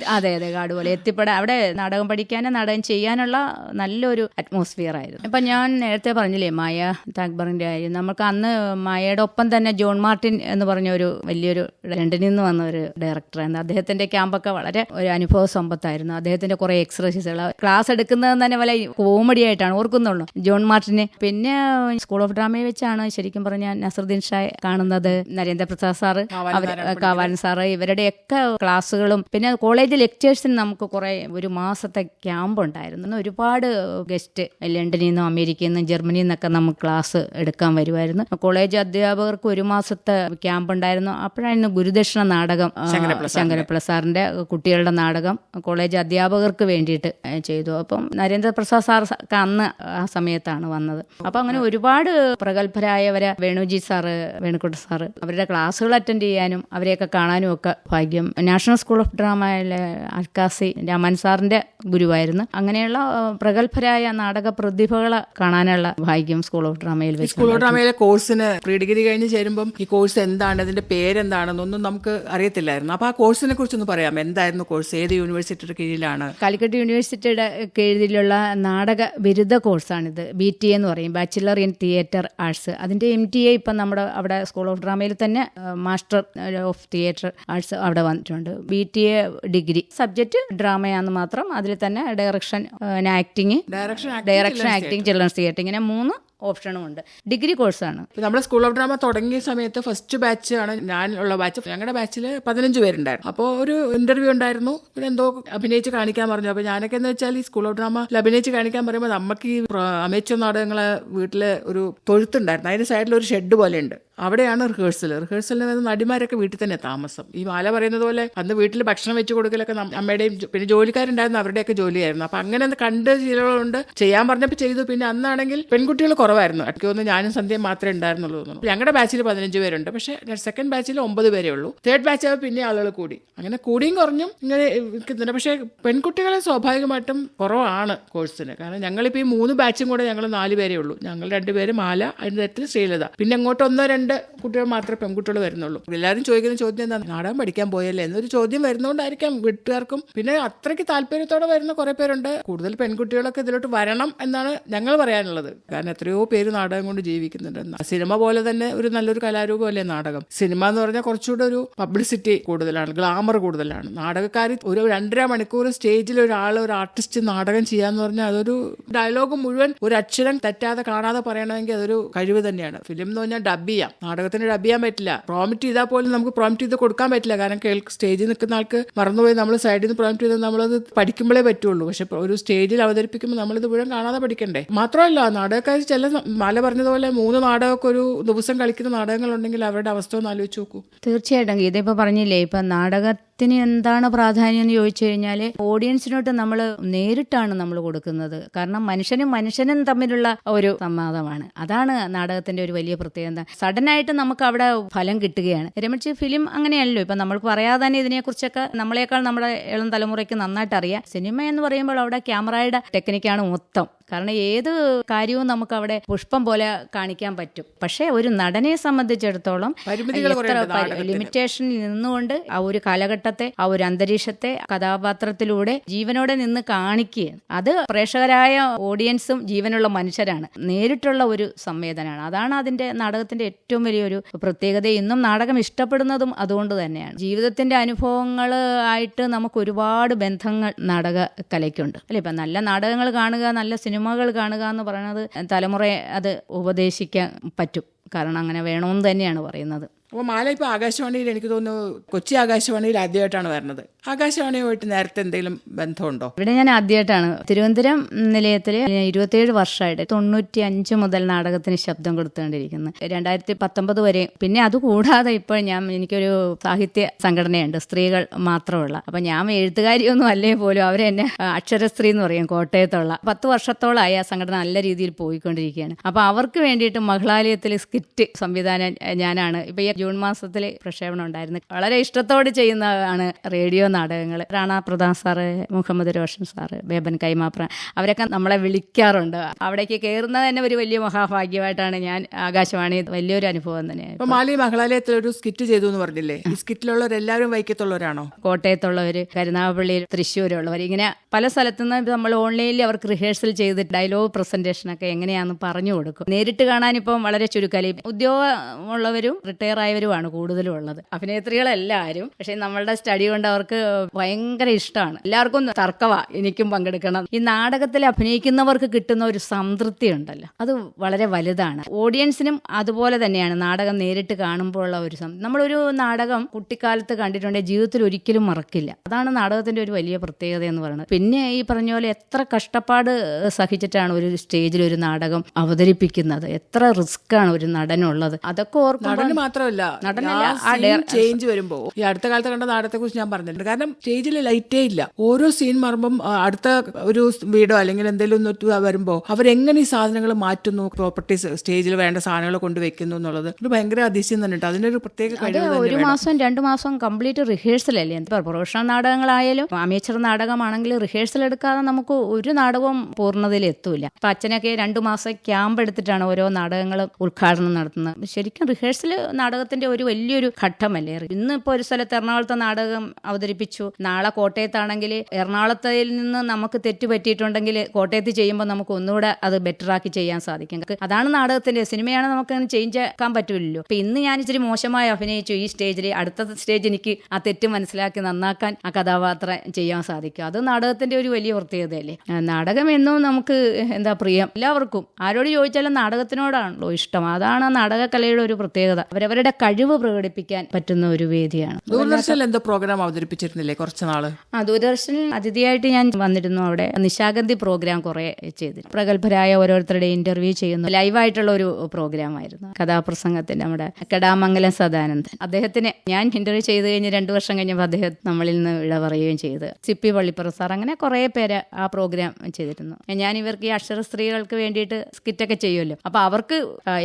അതെ അതെ കാട് പോലെ. എത്തിപ്പെടാൻ അവിടെ നാടകം പഠിക്കാനും നാടകം ചെയ്യാനുള്ള നല്ലൊരു അറ്റ്മോസ്ഫിയർ ആയിരുന്നു. ഇപ്പൊ ഞാൻ നേരത്തെ പറഞ്ഞില്ലേ മായ താക്ബറിന്റെ കാര്യം. നമുക്ക് അന്ന് മായയുടെ ഒപ്പം തന്നെ ജോൺ മാർട്ടിൻ എന്ന് പറഞ്ഞ ഒരു വലിയൊരു ലണ്ടനിൽ നിന്ന് വന്ന ഒരു ഡയറക്ടറായിരുന്നു അദ്ദേഹത്തിന്റെ ക്യാമ്പൊക്കെ വളരെ ഒരു അനുഭവ സമ്പത്തായിരുന്നു. അദ്ദേഹത്തിന്റെ കുറെ എക്സർസൈസുകൾ ക്ലാസ് എടുക്കുന്നത് തന്നെ വല്ല കോമഡി ആയിട്ടാണ് ഓർക്കുന്നുള്ളൂ ജോൺ മാർട്ടിനെ. പിന്നെ സ്കൂൾ ഓഫ് ഡ്രാമയെ വെച്ചാണ് ശരിക്കും പറഞ്ഞാൽ നസറുദ്ദീൻ ഷായ് കാണുന്നത്. നരേന്ദ്രപ്രസാദ് സാർ സാറ് അവർ കാവാലൻ സാറ് ഇവരുടെയൊക്കെ ക്ലാസ്സുകളും പിന്നെ കോളേജ് ലെക്ചേഴ്സിന് നമുക്ക് കുറെ ഒരു മാസത്തെ ക്യാമ്പ് ഉണ്ടായിരുന്നു. ഒരുപാട് ഗസ്റ്റ് ലണ്ടനിൽ നിന്നും അമേരിക്കയിൽ നിന്നും ജർമ്മനിയിൽ നിന്നൊക്കെ നമുക്ക് ക്ലാസ് എടുക്കാൻ വരുമായിരുന്നു. കോളേജ് അധ്യാപകർക്ക് ഒരു മാസത്തെ ക്യാമ്പ് ഉണ്ടായിരുന്നു. അപ്പോഴായിരുന്നു ഗുരുദക്ഷിണ നാടകം ശങ്കരപ്രസാറിന്റെ സാറിന്റെ കുട്ടികളുടെ നാടകം കോളേജ് അധ്യാപകർക്ക് വേണ്ടിയിട്ട് ചെയ്തു. അപ്പം നരേന്ദ്രപ്രസാദ് സാർ അന്ന് ആ സമയത്താണ് വന്നത്. അപ്പൊ അങ്ങനെ ഒരുപാട് പ്രഗത്ഭരായവരെ വേണുജി സാറ് വേണുക്കുട്ട സാറ് അവരുടെ ക്ലാസ്സുകൾ അറ്റൻഡ് ചെയ്യാനും അവരെയൊക്കെ കാണാനും ഒക്കെ ഭാഗ്യം. നാഷണൽ സ്കൂൾ ഓഫ് ഡ്രാമയിലെ അൽക്കാസി രാമൻ സാറിന്റെ ഗുരുവായിരുന്നു. അങ്ങനെയുള്ള പ്രഗത്ഭരായ നാടക പ്രതിഭകളെ കാണാനുള്ള ഭാഗ്യം സ്കൂൾ ഓഫ് ഡ്രാമയിൽ വെച്ച്
സ്കൂൾ ഓഫ് ഡ്രാമയിലെ കോഴ്സിന് പ്രീ ഡിഗ്രി കഴിഞ്ഞ് ചേരുമ്പം ഈ കോഴ്സ് എന്താണ് അതിന്റെ പേരെന്താണെന്നൊന്നും നമുക്ക് അറിയത്തില്ലായിരുന്നു. അപ്പോൾ ആ കോഴ്സിനെ കുറിച്ചൊന്ന് പറയാം എന്തായിരുന്നു കോഴ്സ് ഏത് യൂണിവേഴ്സിറ്റിയുടെ കീഴിലാണ്?
കാലിക്കറ്റ് യൂണിവേഴ്സിറ്റിയുടെ കീഴിലുള്ള നാടക ബിരുദ കോഴ്സാണിത് ബി ടി എന്ന് പറയും. ബാച്ചിലർ ഇൻ തിയേറ്റർ ആർട്സ് അതിന്റെ എം ടി എ ഇപ്പം നമ്മുടെ അവിടെ സ്കൂൾ ഓഫ് ഡ്രാമയിൽ തന്നെ മാസ്റ്റർ ഓഫ് തിയേറ്റർ ആർട്സ് അവിടെ വന്നിട്ടുണ്ട്. B T A degree. Subject ഡ്രാമയാന്ന് മാത്രം അതിൽ തന്നെ direction acting
direction
direction acting children's theatre. ഇങ്ങനെ മൂന്ന് ഓപ്ഷനും ഉണ്ട് ഡിഗ്രി കോഴ്സാണ്.
നമ്മുടെ സ്കൂൾ ഓഫ് ഡ്രാമ തുടങ്ങിയ സമയത്ത് ഫസ്റ്റ് ബാച്ച് ആണ് ഞാൻ ഉള്ള ബാച്ച് ഞങ്ങളുടെ ബാച്ചിൽ പതിനഞ്ച് പേരുണ്ടായിരുന്നു. അപ്പോൾ ഒരു ഇന്റർവ്യൂ ഉണ്ടായിരുന്നു. പിന്നെ എന്തോ അഭിനയിച്ച് കാണിക്കാൻ പറഞ്ഞു. അപ്പോൾ ഞാനൊക്കെ എന്ന് വെച്ചാൽ ഈ സ്കൂൾ ഓഫ് ഡ്രാമ അഭിനയിച്ച് കാണിക്കാൻ പറയുമ്പോൾ നമുക്ക് ഈ അമേച്ച നാടകങ്ങളെ വീട്ടിലെ ഒരു തൊഴുത്തുണ്ടായിരുന്നു. അതിന്റെ സൈഡിൽ ഒരു ഷെഡ് പോലെ ഉണ്ട് അവിടെയാണ് റിഹേഴ്സൽ റിഹേഴ്സലിന് വരുന്ന നടിമാരൊക്കെ വീട്ടിൽ തന്നെ താമസം. ഈ മാല പറയുന്നത് പോലെ അന്ന് വീട്ടിൽ ഭക്ഷണം വെച്ച് കൊടുക്കലൊക്കെ അമ്മയുടെയും പിന്നെ ജോലിക്കാരുണ്ടായിരുന്നു. അവരുടെയൊക്കെ ജോലിയായിരുന്നു. അപ്പൊ അങ്ങനെ കണ്ട് ശീലങ്ങളുണ്ട് ചെയ്യാൻ പറഞ്ഞപ്പോൾ ചെയ്തു. പിന്നെ അന്നാണെങ്കിൽ പെൺകുട്ടികൾ കുറവായിരുന്നു. എനിക്ക് തോന്നുന്നു ഞാനും സന്ധ്യ മാത്രമേ ഉണ്ടായിരുന്നുള്ളൂ തോന്നുന്നു. ഞങ്ങളുടെ ബാച്ചിൽ പതിനഞ്ച് പേരുണ്ട്. പക്ഷേ സെക്കൻഡ് ബാച്ചിൽ ഒമ്പത് പേരേ ഉള്ളൂ. തേർഡ് ബാച്ച് ആകുമ്പോൾ പിന്നെ ആളുകൾ കൂടി. അങ്ങനെ കൂടിയും കുറഞ്ഞും ഇങ്ങനെ നിൽക്കുന്നുണ്ട് പക്ഷേ പെൺകുട്ടികളെ സ്വാഭാവികമായിട്ടും കുറവാണ് കോഴ്സിന്. കാരണം ഞങ്ങളിപ്പോൾ ഈ മൂന്ന് ബാച്ചും കൂടെ ഞങ്ങൾ നാല് പേരേ ഉള്ളൂ. ഞങ്ങൾ രണ്ടുപേര് മാല അതിന്റെ തരത്തിൽ ശ്രീലത. പിന്നെ അങ്ങോട്ട് ഒന്നോ രണ്ട് കുട്ടികൾ മാത്രമേ പെൺകുട്ടികൾ വരുന്നുള്ളൂ. എല്ലാവരും ചോദിക്കുന്ന ചോദ്യം എന്താണ് നാടകം പഠിക്കാൻ പോയല്ലേ? എന്നൊരു ചോദ്യം വരുന്നതുകൊണ്ടായിരിക്കാം വീട്ടുകാർക്കും. പിന്നെ അത്രയ്ക്ക് താല്പര്യത്തോടെ വരുന്ന കുറെ പേരുണ്ട്. കൂടുതൽ പെൺകുട്ടികളൊക്കെ ഇതിലോട്ട് വരണം എന്നാണ് ഞങ്ങൾ പറയാനുള്ളത്. കാരണം എത്രയോ പേര് നാടകം കൊണ്ട് ജീവിക്കുന്നുണ്ട്. സിനിമ പോലെ തന്നെ ഒരു നല്ലൊരു കലാരൂപമല്ലേ നാടകം? സിനിമ എന്ന് പറഞ്ഞാൽ കുറച്ചുകൂടെ ഒരു പബ്ലിസിറ്റി കൂടുതലാണ് ഗ്ലാമർ കൂടുതലാണ്. നാടകക്കാർ ഒരു രണ്ടര മണിക്കൂർ സ്റ്റേജിൽ ഒരാൾ ഒരു ആർട്ടിസ്റ്റ് നാടകം ചെയ്യാന്ന് പറഞ്ഞാൽ അതൊരു ഡയലോഗ് മുഴുവൻ ഒരു അക്ഷരം തെറ്റാതെ കാണാതെ പറയണമെങ്കിൽ അതൊരു കഴിവ് തന്നെയാണ്. ഫിലിം എന്ന് പറഞ്ഞാൽ ഡബ് ചെയ്യാം. നാടകത്തിന് ഡബ് ചെയ്യാൻ പറ്റില്ല. പ്രോമിറ്റ് ചെയ്താൽ പോലും നമുക്ക് പ്രോമിറ്റ് ചെയ്ത് കൊടുക്കാൻ പറ്റില്ല. കാരണം കേൾക്ക് സ്റ്റേജിൽ നിൽക്കുന്ന ആൾക്ക് മറന്നുപോയി നമ്മൾ സൈഡിൽ നിന്ന് പ്രോമിറ്റ് ചെയ്ത് നമ്മളത് പഠിക്കുമ്പോഴേ പറ്റുള്ളൂ. പക്ഷെ ഒരു സ്റ്റേജിൽ അവതരിപ്പിക്കുമ്പോൾ നമ്മളിത് മുഴുവൻ കാണാതെ പഠിക്കണ്ടേ? മാത്രമല്ല നാടകക്കാർ ചില മാല പറഞ്ഞതുപോലെ മൂന്ന് നാടകമൊക്കെ ഒരു ദിവസം കളിക്കുന്ന നാടകങ്ങളുണ്ടെങ്കിൽ അവരുടെ അവസ്ഥ ഒന്ന് ആലോചിച്ച് നോക്കൂ.
തീർച്ചയായിട്ടും ഇപ്പൊ പറഞ്ഞില്ലേ ഇപ്പൊ നാടകത്തിന് എന്താണ് പ്രാധാന്യം എന്ന് ചോദിച്ചു കഴിഞ്ഞാൽ ഓഡിയൻസിനോട്ട് നമ്മൾ നേരിട്ടാണ് നമ്മൾ കൊടുക്കുന്നത്. കാരണം മനുഷ്യനും മനുഷ്യനും തമ്മിലുള്ള ഒരു സംവാദമാണ്. അതാണ് നാടകത്തിന്റെ ഒരു വലിയ പ്രത്യേകത. സഡൻ ആയിട്ട് നമുക്ക് അവിടെ ഫലം കിട്ടുകയാണ്. രമണിച്ച് ഫിലിം അങ്ങനെയല്ലോ ഇപ്പൊ നമ്മൾ പറയാതെ തന്നെ ഇതിനെക്കുറിച്ചൊക്കെ നമ്മളെക്കാൾ നമ്മുടെ ഇളം തലമുറയ്ക്ക് നന്നായിട്ട് അറിയാം. സിനിമ എന്ന് പറയുമ്പോൾ അവിടെ ക്യാമറയുടെ ടെക്നിക്കാണ് മൊത്തം. കാരണം ഏത് കാര്യവും നമുക്ക് അവിടെ പുഷ്പം പോലെ കാണിക്കാൻ പറ്റും. പക്ഷേ ഒരു നടനെ സംബന്ധിച്ചിടത്തോളം ലിമിറ്റേഷനിൽ നിന്നുകൊണ്ട് ആ ഒരു കാലഘട്ടത്തെ ആ ഒരു അന്തരീക്ഷത്തെ കഥാപാത്രത്തിലൂടെ ജീവനോടെ നിന്ന് കാണിക്കുകയാണ്. അത് പ്രേക്ഷകരായ ഓഡിയൻസും ജീവനുള്ള മനുഷ്യരാണ്. നേരിട്ടുള്ള ഒരു സംവേദനമാണ്. അതാണ് അതിന്റെ നാടകത്തിന്റെ ഏറ്റവും വലിയൊരു പ്രത്യേകത. ഇന്നും നാടകം ഇഷ്ടപ്പെടുന്നതും അതുകൊണ്ട് തന്നെയാണ്. ജീവിതത്തിന്റെ അനുഭവങ്ങൾ ആയിട്ട് നമുക്ക് ഒരുപാട് ബന്ധങ്ങൾ നാടക കലയ്ക്കുണ്ട്. അല്ലെ? ഇപ്പം നല്ല നാടകങ്ങൾ കാണുക നല്ല സിനിമകൾ കാണുക എന്ന് പറയുന്നത് തലമുറയെ അത് ഉപദേശിക്കാൻ പറ്റും. കാരണം അങ്ങനെ വേണമെന്ന് തന്നെയാണ് പറയുന്നത്.
അപ്പോൾ മാല ഇപ്പോൾ ആകാശവാണിയിൽ എനിക്ക് തോന്നുന്നു കൊച്ചി ആകാശവാണിയിൽ ആദ്യമായിട്ടാണ് വരുന്നത്. ആകാശവാണിയുമായിട്ട് നേരത്തെ എന്തെങ്കിലും ബന്ധമുണ്ടോ?
ഇവിടെ ഞാൻ ആദ്യമായിട്ടാണ് തിരുവനന്തപുരം നിലയത്തിൽ ഇരുപത്തിയേഴ് വർഷമായിട്ട് തൊണ്ണൂറ്റി അഞ്ച് മുതൽ നാടകത്തിന് ശബ്ദം കൊടുത്തുകൊണ്ടിരിക്കുന്നത് രണ്ടായിരത്തി പത്തൊമ്പത് വരെ. പിന്നെ അതുകൂടാതെ ഇപ്പോൾ ഞാൻ എനിക്കൊരു സാഹിത്യ സംഘടനയുണ്ട്. സ്ത്രീകൾ മാത്രമുള്ള. അപ്പം ഞാൻ എഴുത്തുകാരിയൊന്നും അല്ലേ പോലും. അവരെന്നെ അക്ഷര അക്ഷരസ്ത്രീ എന്ന് പറയും കോട്ടയത്തുള്ള. പത്ത് വർഷത്തോളമായി ആ സംഘടന നല്ല രീതിയിൽ പോയിക്കൊണ്ടിരിക്കുകയാണ്. അപ്പോൾ അവർക്ക് വേണ്ടിയിട്ട് മഹിളാലയത്തിൽ സ്കിറ്റ് സംവിധാനം ഞാനാണ്. ഇപ്പൊ ജൂൺ മാസത്തിൽ പ്രക്ഷേപണം ഉണ്ടായിരുന്നു. വളരെ ഇഷ്ടത്തോടെ ചെയ്യുന്നതാണ് റേഡിയോ നാടകങ്ങൾ റാണ പ്രധാൻ സാറ് മുഹമ്മദ് റോഷൻ സാറ് ബേബൻ കൈമാപ്ര അവരൊക്കെ നമ്മളെ വിളിക്കാറുണ്ട്. അവിടേക്ക് കയറുന്നത് തന്നെ ഒരു വലിയ മഹാഭാഗ്യമായിട്ടാണ് ഞാൻ ആകാശവാണി വലിയൊരു അനുഭവം തന്നെയാണ്
അപ്പോൾ മാല ഈ ഒരു സ്കിറ്റ് ചെയ്തു എന്ന് പറഞ്ഞില്ലേ? ഈ സ്കിറ്റിലുള്ളവരെല്ലാവരും വൈക്കത്തുള്ളവരാണോ?
കോട്ടയത്തുള്ളവർ കരുനാഗപ്പള്ളി തൃശ്ശൂരുള്ളവർ ഇങ്ങനെ പല സ്ഥലത്തു നിന്ന് നമ്മൾ ഓൺലൈനിൽ അവർക്ക് റിഹേഴ്സൽ ചെയ്ത് ഡയലോഗ് പ്രസന്റേഷൻ ഒക്കെ എങ്ങനെയാണെന്ന് പറഞ്ഞു കൊടുക്കും. നേരിട്ട് കാണാൻ ഇപ്പം വളരെ ചുരുക്കാലി. ഉദ്യോഗമുള്ളവരും റിട്ടയർ ആയവരുമാണ് കൂടുതലും ഉള്ളത് അഭിനേത്രികളെല്ലാവരും. പക്ഷേ നമ്മളുടെ സ്റ്റഡി കൊണ്ട് അവർക്ക് ഭയങ്കര ഇഷ്ടമാണ്. എല്ലാവർക്കും തർക്കവാ എനിക്കും പങ്കെടുക്കണം. ഈ നാടകത്തിൽ അഭിനയിക്കുന്നവർക്ക് കിട്ടുന്ന ഒരു സംതൃപ്തി ഉണ്ടല്ലോ. അത് വളരെ വലുതാണ്. ഓഡിയൻസിനും അതുപോലെ തന്നെയാണ് നാടകം നേരിട്ട് കാണുമ്പോഴുള്ള ഒരു സം നമ്മളൊരു നാടകം കുട്ടിക്കാലത്ത് കണ്ടിട്ടുണ്ടെങ്കിൽ ജീവിതത്തിൽ ഒരിക്കലും മറക്കില്ല. അതാണ് നാടകത്തിന്റെ ഒരു വലിയ പ്രത്യേകത എന്ന് പറയുന്നത്. പിന്നെ ഈ പറഞ്ഞ പോലെ എത്ര കഷ്ടപ്പാട് സഹിച്ചിട്ടാണ് ഒരു സ്റ്റേജിൽ ഒരു നാടകം അവതരിപ്പിക്കുന്നത്. എത്ര റിസ്ക് ആണ് ഒരു നടനുള്ളത്. അതൊക്കെ ഓർക്കും
നടന് മാത്രമല്ല
നടനല്ല,
ചേഞ്ച് വരുമ്പോ ഈ അടുത്ത കാലത്ത് കണ്ട നാടകത്തെ കുറിച്ച് ഞാൻ പറഞ്ഞിട്ടുണ്ട്. കാരണം സ്റ്റേജിൽ ലൈറ്റേ ഇല്ല. ഓരോ സീൻ മാറുമ്പം അടുത്ത ഒരു വീടോ അല്ലെങ്കിൽ എന്തെങ്കിലും ഒന്ന് വരുമ്പോൾ അവരെങ്ങനെ ഈ സാധനങ്ങൾ മാറ്റുന്നു പ്രോപ്പർട്ടീസ് സ്റ്റേജിൽ വേണ്ട സാധനങ്ങൾ കൊണ്ടുവയ്ക്കുന്നു എന്നുള്ളത് ഒരു ഭയങ്കര അതിശയം തന്നെ ഉണ്ട് അതിനൊരു പ്രത്യേക
ഒരു മാസം രണ്ടു മാസം കംപ്ലീറ്റ് റിഹേഴ്സൽ അല്ലേ? എന്താ പ്രൊഫഷണൽ നാടകങ്ങളായാലും അമേച്ചർ നാടകമാണെങ്കിൽ റിഹേഴ്സൽ എടുക്കാതെ നമുക്ക് ഒരു നാടകവും പൂർണതയിൽ എത്തൂല. അപ്പൊ അച്ഛനൊക്കെ രണ്ടു മാസം ക്യാമ്പ് എടുത്തിട്ടാണ് ഓരോ നാടകങ്ങളും ഉദ്ഘാടനം നടത്തുന്നത്. ശരിക്കും റിഹേഴ്സൽ നാടകത്തിന്റെ ഒരു വലിയൊരു ഘട്ടമല്ലേ? ഇന്ന് ഇപ്പോൾ ഒരു സ്ഥലത്ത് എറണാകുളത്തെ നാടകം അവതരിപ്പിച്ചു നാളെ കോട്ടയത്താണെങ്കിൽ എറണാകുളത്തിൽ നിന്ന് നമുക്ക് തെറ്റ് പറ്റിയിട്ടുണ്ടെങ്കിൽ കോട്ടയത്ത് ചെയ്യുമ്പോൾ നമുക്ക് ഒന്നുകൂടെ അത് ബെറ്റർ ആക്കി ചെയ്യാൻ സാധിക്കും. അതാണ് നാടകത്തിന്റെ സിനിമയാണ് നമുക്ക് ചേഞ്ച് ആക്കാൻ പറ്റില്ലല്ലോ. അപ്പൊ ഇന്ന് ഞാൻ ഇച്ചിരി മോശമായി അഭിനയിച്ചു ഈ സ്റ്റേജിൽ അടുത്ത സ്റ്റേജ് എനിക്ക് ആ തെറ്റ് മനസ്സിലാക്കി നന്നാക്കാൻ ആ കഥാപാത്രം ചെയ്യാൻ സാധിക്കും. അത് നാടകത്തിന്റെ ഒരു വലിയ പ്രത്യേകതയല്ലേ. നാടകം എന്നും നമുക്ക് എന്താ പ്രിയം എല്ലാവർക്കും ആരോട് ചോദിച്ചാലും നാടകത്തിനോടാണല്ലോ ഇഷ്ടം. അതാണ് നാടകകലയുടെ ഒരു പ്രത്യേകത. അവരവരുടെ കഴിവ് പ്രകടിപ്പിക്കാൻ പറ്റുന്ന ഒരു വേദിയാണ്.
ദൂരദർശനിൽ എന്തോ പ്രോഗ്രാം അവതരിപ്പിച്ചിരുന്നില്ലേ കുറച്ച് നാൾ
ആ ദൂരദർശനിൽ അതിഥിയായിട്ട് ഞാൻ വന്നിരുന്നു അവിടെ. നിശാഗന്ധി പ്രോഗ്രാം കുറെ ചെയ്തു പ്രഗത്ഭരായ ഓരോരുത്തരുടെ ഇന്റർവ്യൂ ചെയ്യുന്നു. ലൈവായിട്ടുള്ള ഒരു പ്രോഗ്രാം ആയിരുന്നു. കഥാപ്രസംഗത്തിന്റെ നമ്മുടെ കടാമംഗലം സദാനന്ദൻ. അദ്ദേഹത്തിന് ഞാൻ ഇന്റർവ്യൂ ചെയ്ത് കഴിഞ്ഞ് രണ്ടു വർഷം കഴിഞ്ഞപ്പോൾ അദ്ദേഹം നമ്മളിൽ നിന്ന് ഇട പറയുകയും ചെയ്ത്. സിപ്പി പള്ളിപ്പുറ സാർ അങ്ങനെ കുറെ പേര് ആ പ്രോഗ്രാം ചെയ്തിരുന്നു. ഞാൻ ഇവർക്ക് ഈ അക്ഷര സ്ത്രീകൾക്ക് വേണ്ടിയിട്ട് സ്കിറ്റൊക്കെ ചെയ്യുമല്ലോ. അപ്പൊ അവർക്ക്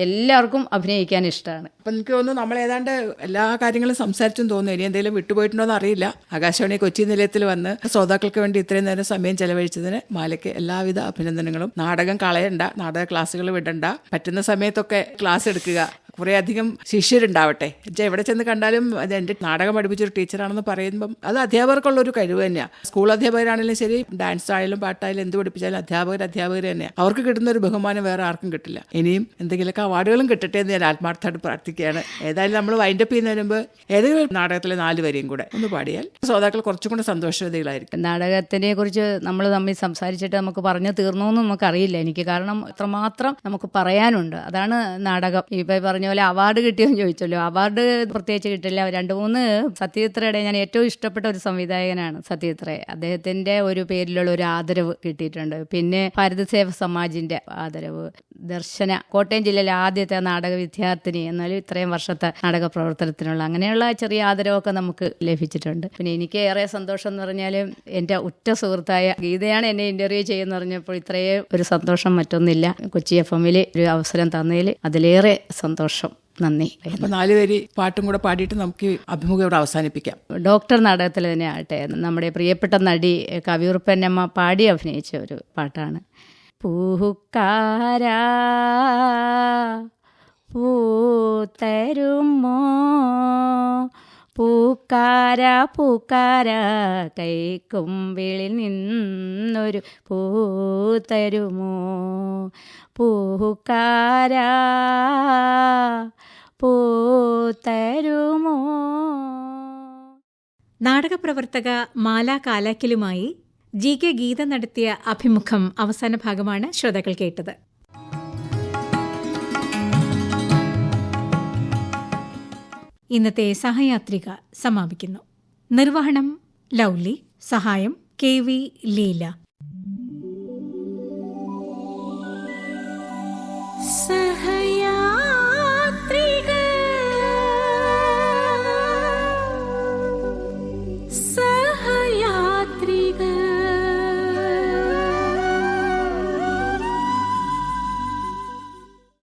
എല്ലാവർക്കും അഭിനയിക്കാൻ ഇഷ്ടമാണ്.
അപ്പൊ എനിക്ക് തോന്നുന്നു നമ്മൾ ഏതാണ്ട് എല്ലാ കാര്യങ്ങളും സംസാരിച്ചും തോന്നുന്നു. ഇനി എന്തെങ്കിലും വിട്ടുപോയിട്ടുണ്ടോ എന്ന് അറിയില്ല. ആകാശവാണി കൊച്ചി നിലയത്തിൽ വന്ന് ശ്രോതാക്കൾക്ക് വേണ്ടി ഇത്രയും നേരം സമയം ചെലവഴിച്ചതിന് മാലയ്ക്ക് എല്ലാവിധ അഭിനന്ദനങ്ങളും. നാടകം കളയണ്ട നാടക ക്ലാസ്സുകൾ വിടണ്ട പറ്റുന്ന സമയത്തൊക്കെ ക്ലാസ് എടുക്കുക. കുറേ അധികം ശിഷ്യരുണ്ടാവട്ടെ. എന്നുവെച്ചാൽ എവിടെ ചെന്ന് കണ്ടാലും അത് എന്റെ നാടകം പഠിപ്പിച്ചൊരു ടീച്ചറാണെന്ന് പറയുമ്പം അത് അധ്യാപകർക്കുള്ളൊരു കഴിവ് തന്നെയാണ് സ്കൂൾ അധ്യാപകരാണെങ്കിലും ശരി ഡാൻസ് ആയാലും പാട്ടായാലും എന്ത് പഠിപ്പിച്ചാലും അധ്യാപകർ അധ്യാപകർ തന്നെയാണ് അവർക്ക് കിട്ടുന്ന ഒരു ബഹുമാനം വേറെ ആർക്കും കിട്ടില്ല. ഇനിയും എന്തെങ്കിലുമൊക്കെ അവാർഡുകളും കിട്ടട്ടെ എന്ന് ഞാൻ ആത്മാർത്ഥമായിട്ട് പ്രാർത്ഥിക്കുകയാണ്. ഏതായാലും നമ്മൾ വൈൻഡപ്പ് ചെയ്യുന്നതിന് മുമ്പ് ഏതെങ്കിലും നാടകത്തിലെ നാല് വരെയും കൂടെ ഒന്ന് പാടിയാൽ ശ്രോതാക്കൾ കുറച്ചും കൂടെ സന്തോഷവതികളായിരിക്കും.
നാടകത്തിനെ കുറിച്ച് നമ്മൾ തമ്മിൽ സംസാരിച്ചിട്ട് നമുക്ക് പറഞ്ഞു തീർന്നു എന്ന് നമുക്കറിയില്ല. എനിക്ക് കാരണം അത്രമാത്രം നമുക്ക് പറയാനുണ്ട്. അതാണ് നാടകം. ഇപ്പൊ പറഞ്ഞ പോലെ അവാർഡ് കിട്ടിയെന്ന് ചോദിച്ചല്ലോ. അവാർഡ് പ്രത്യേകിച്ച് കിട്ടില്ല. രണ്ട് മൂന്ന് സത്യജിത്രയുടെ ഞാൻ ഏറ്റവും ഇഷ്ടപ്പെട്ട ഒരു സംവിധായകനാണ് സത്യജിത്ര അദ്ദേഹത്തിന്റെ ഒരു പേരിലുള്ള ഒരു ആദരവ് കിട്ടിയിട്ടുണ്ട്. പിന്നെ ഭാരതസേവ സമാജിന്റെ ആദരവ്. ദർശന കോട്ടയം ജില്ലയിലെ ആദ്യത്തെ നാടക വിദ്യാർത്ഥിനി എന്നാലും ഇത്രയും വർഷത്തെ നാടക പ്രവർത്തനത്തിനുള്ള അങ്ങനെയുള്ള ചെറിയ ആദരവൊക്കെ നമുക്ക് ലഭിച്ചിട്ടുണ്ട്. പിന്നെ എനിക്ക് ഏറെ സന്തോഷം എന്ന് പറഞ്ഞാൽ എന്റെ ഉറ്റ സുഹൃത്തായ ഗീതയാണ് എന്നെ ഇന്റർവ്യൂ ചെയ്യുന്ന പറഞ്ഞപ്പോൾ ഇത്രയും ഒരു സന്തോഷം മറ്റൊന്നില്ല. കൊച്ചി എഫ് എമ്മിൽ ഒരു അവസരം തന്നതിൽ അതിലേറെ സന്തോഷം. നന്ദി.
അപ്പൊ നാല് വരി പാട്ടും കൂടെ പാടിയിട്ട് നമുക്ക് അഭിമുഖം ഇവിടെ അവസാനിപ്പിക്കാം.
ഡോക്ടർ നാടകത്തിൽ തന്നെ ആട്ടെ നമ്മുടെ പ്രിയപ്പെട്ട നടി കവിയുറുപ്പന്നമ്മ പാടി അഭിനയിച്ച ഒരു പാട്ടാണ്. പൂക്കാരാ പൂത്തരുമോ പൂക്കാര പൂക്കാര കൈക്കുമ്പിളിൽ നിന്നൊരു പൂത്തരുമോ പൂക്കാര പൂത്തരുമോ
നാടകപ്രവർത്തക മാല കാലാക്കിലുമായി ജി കെ ഗീത നടത്തിയ അഭിമുഖം അവസാന ഭാഗമാണ് ശ്രോതാക്കൾ കേട്ടത്. ഇന്നത്തെ സഹയാത്രിക സമാപിക്കുന്നു. നിർവഹണം ലൗലി സഹായം കെ വി ലീല. സഹായ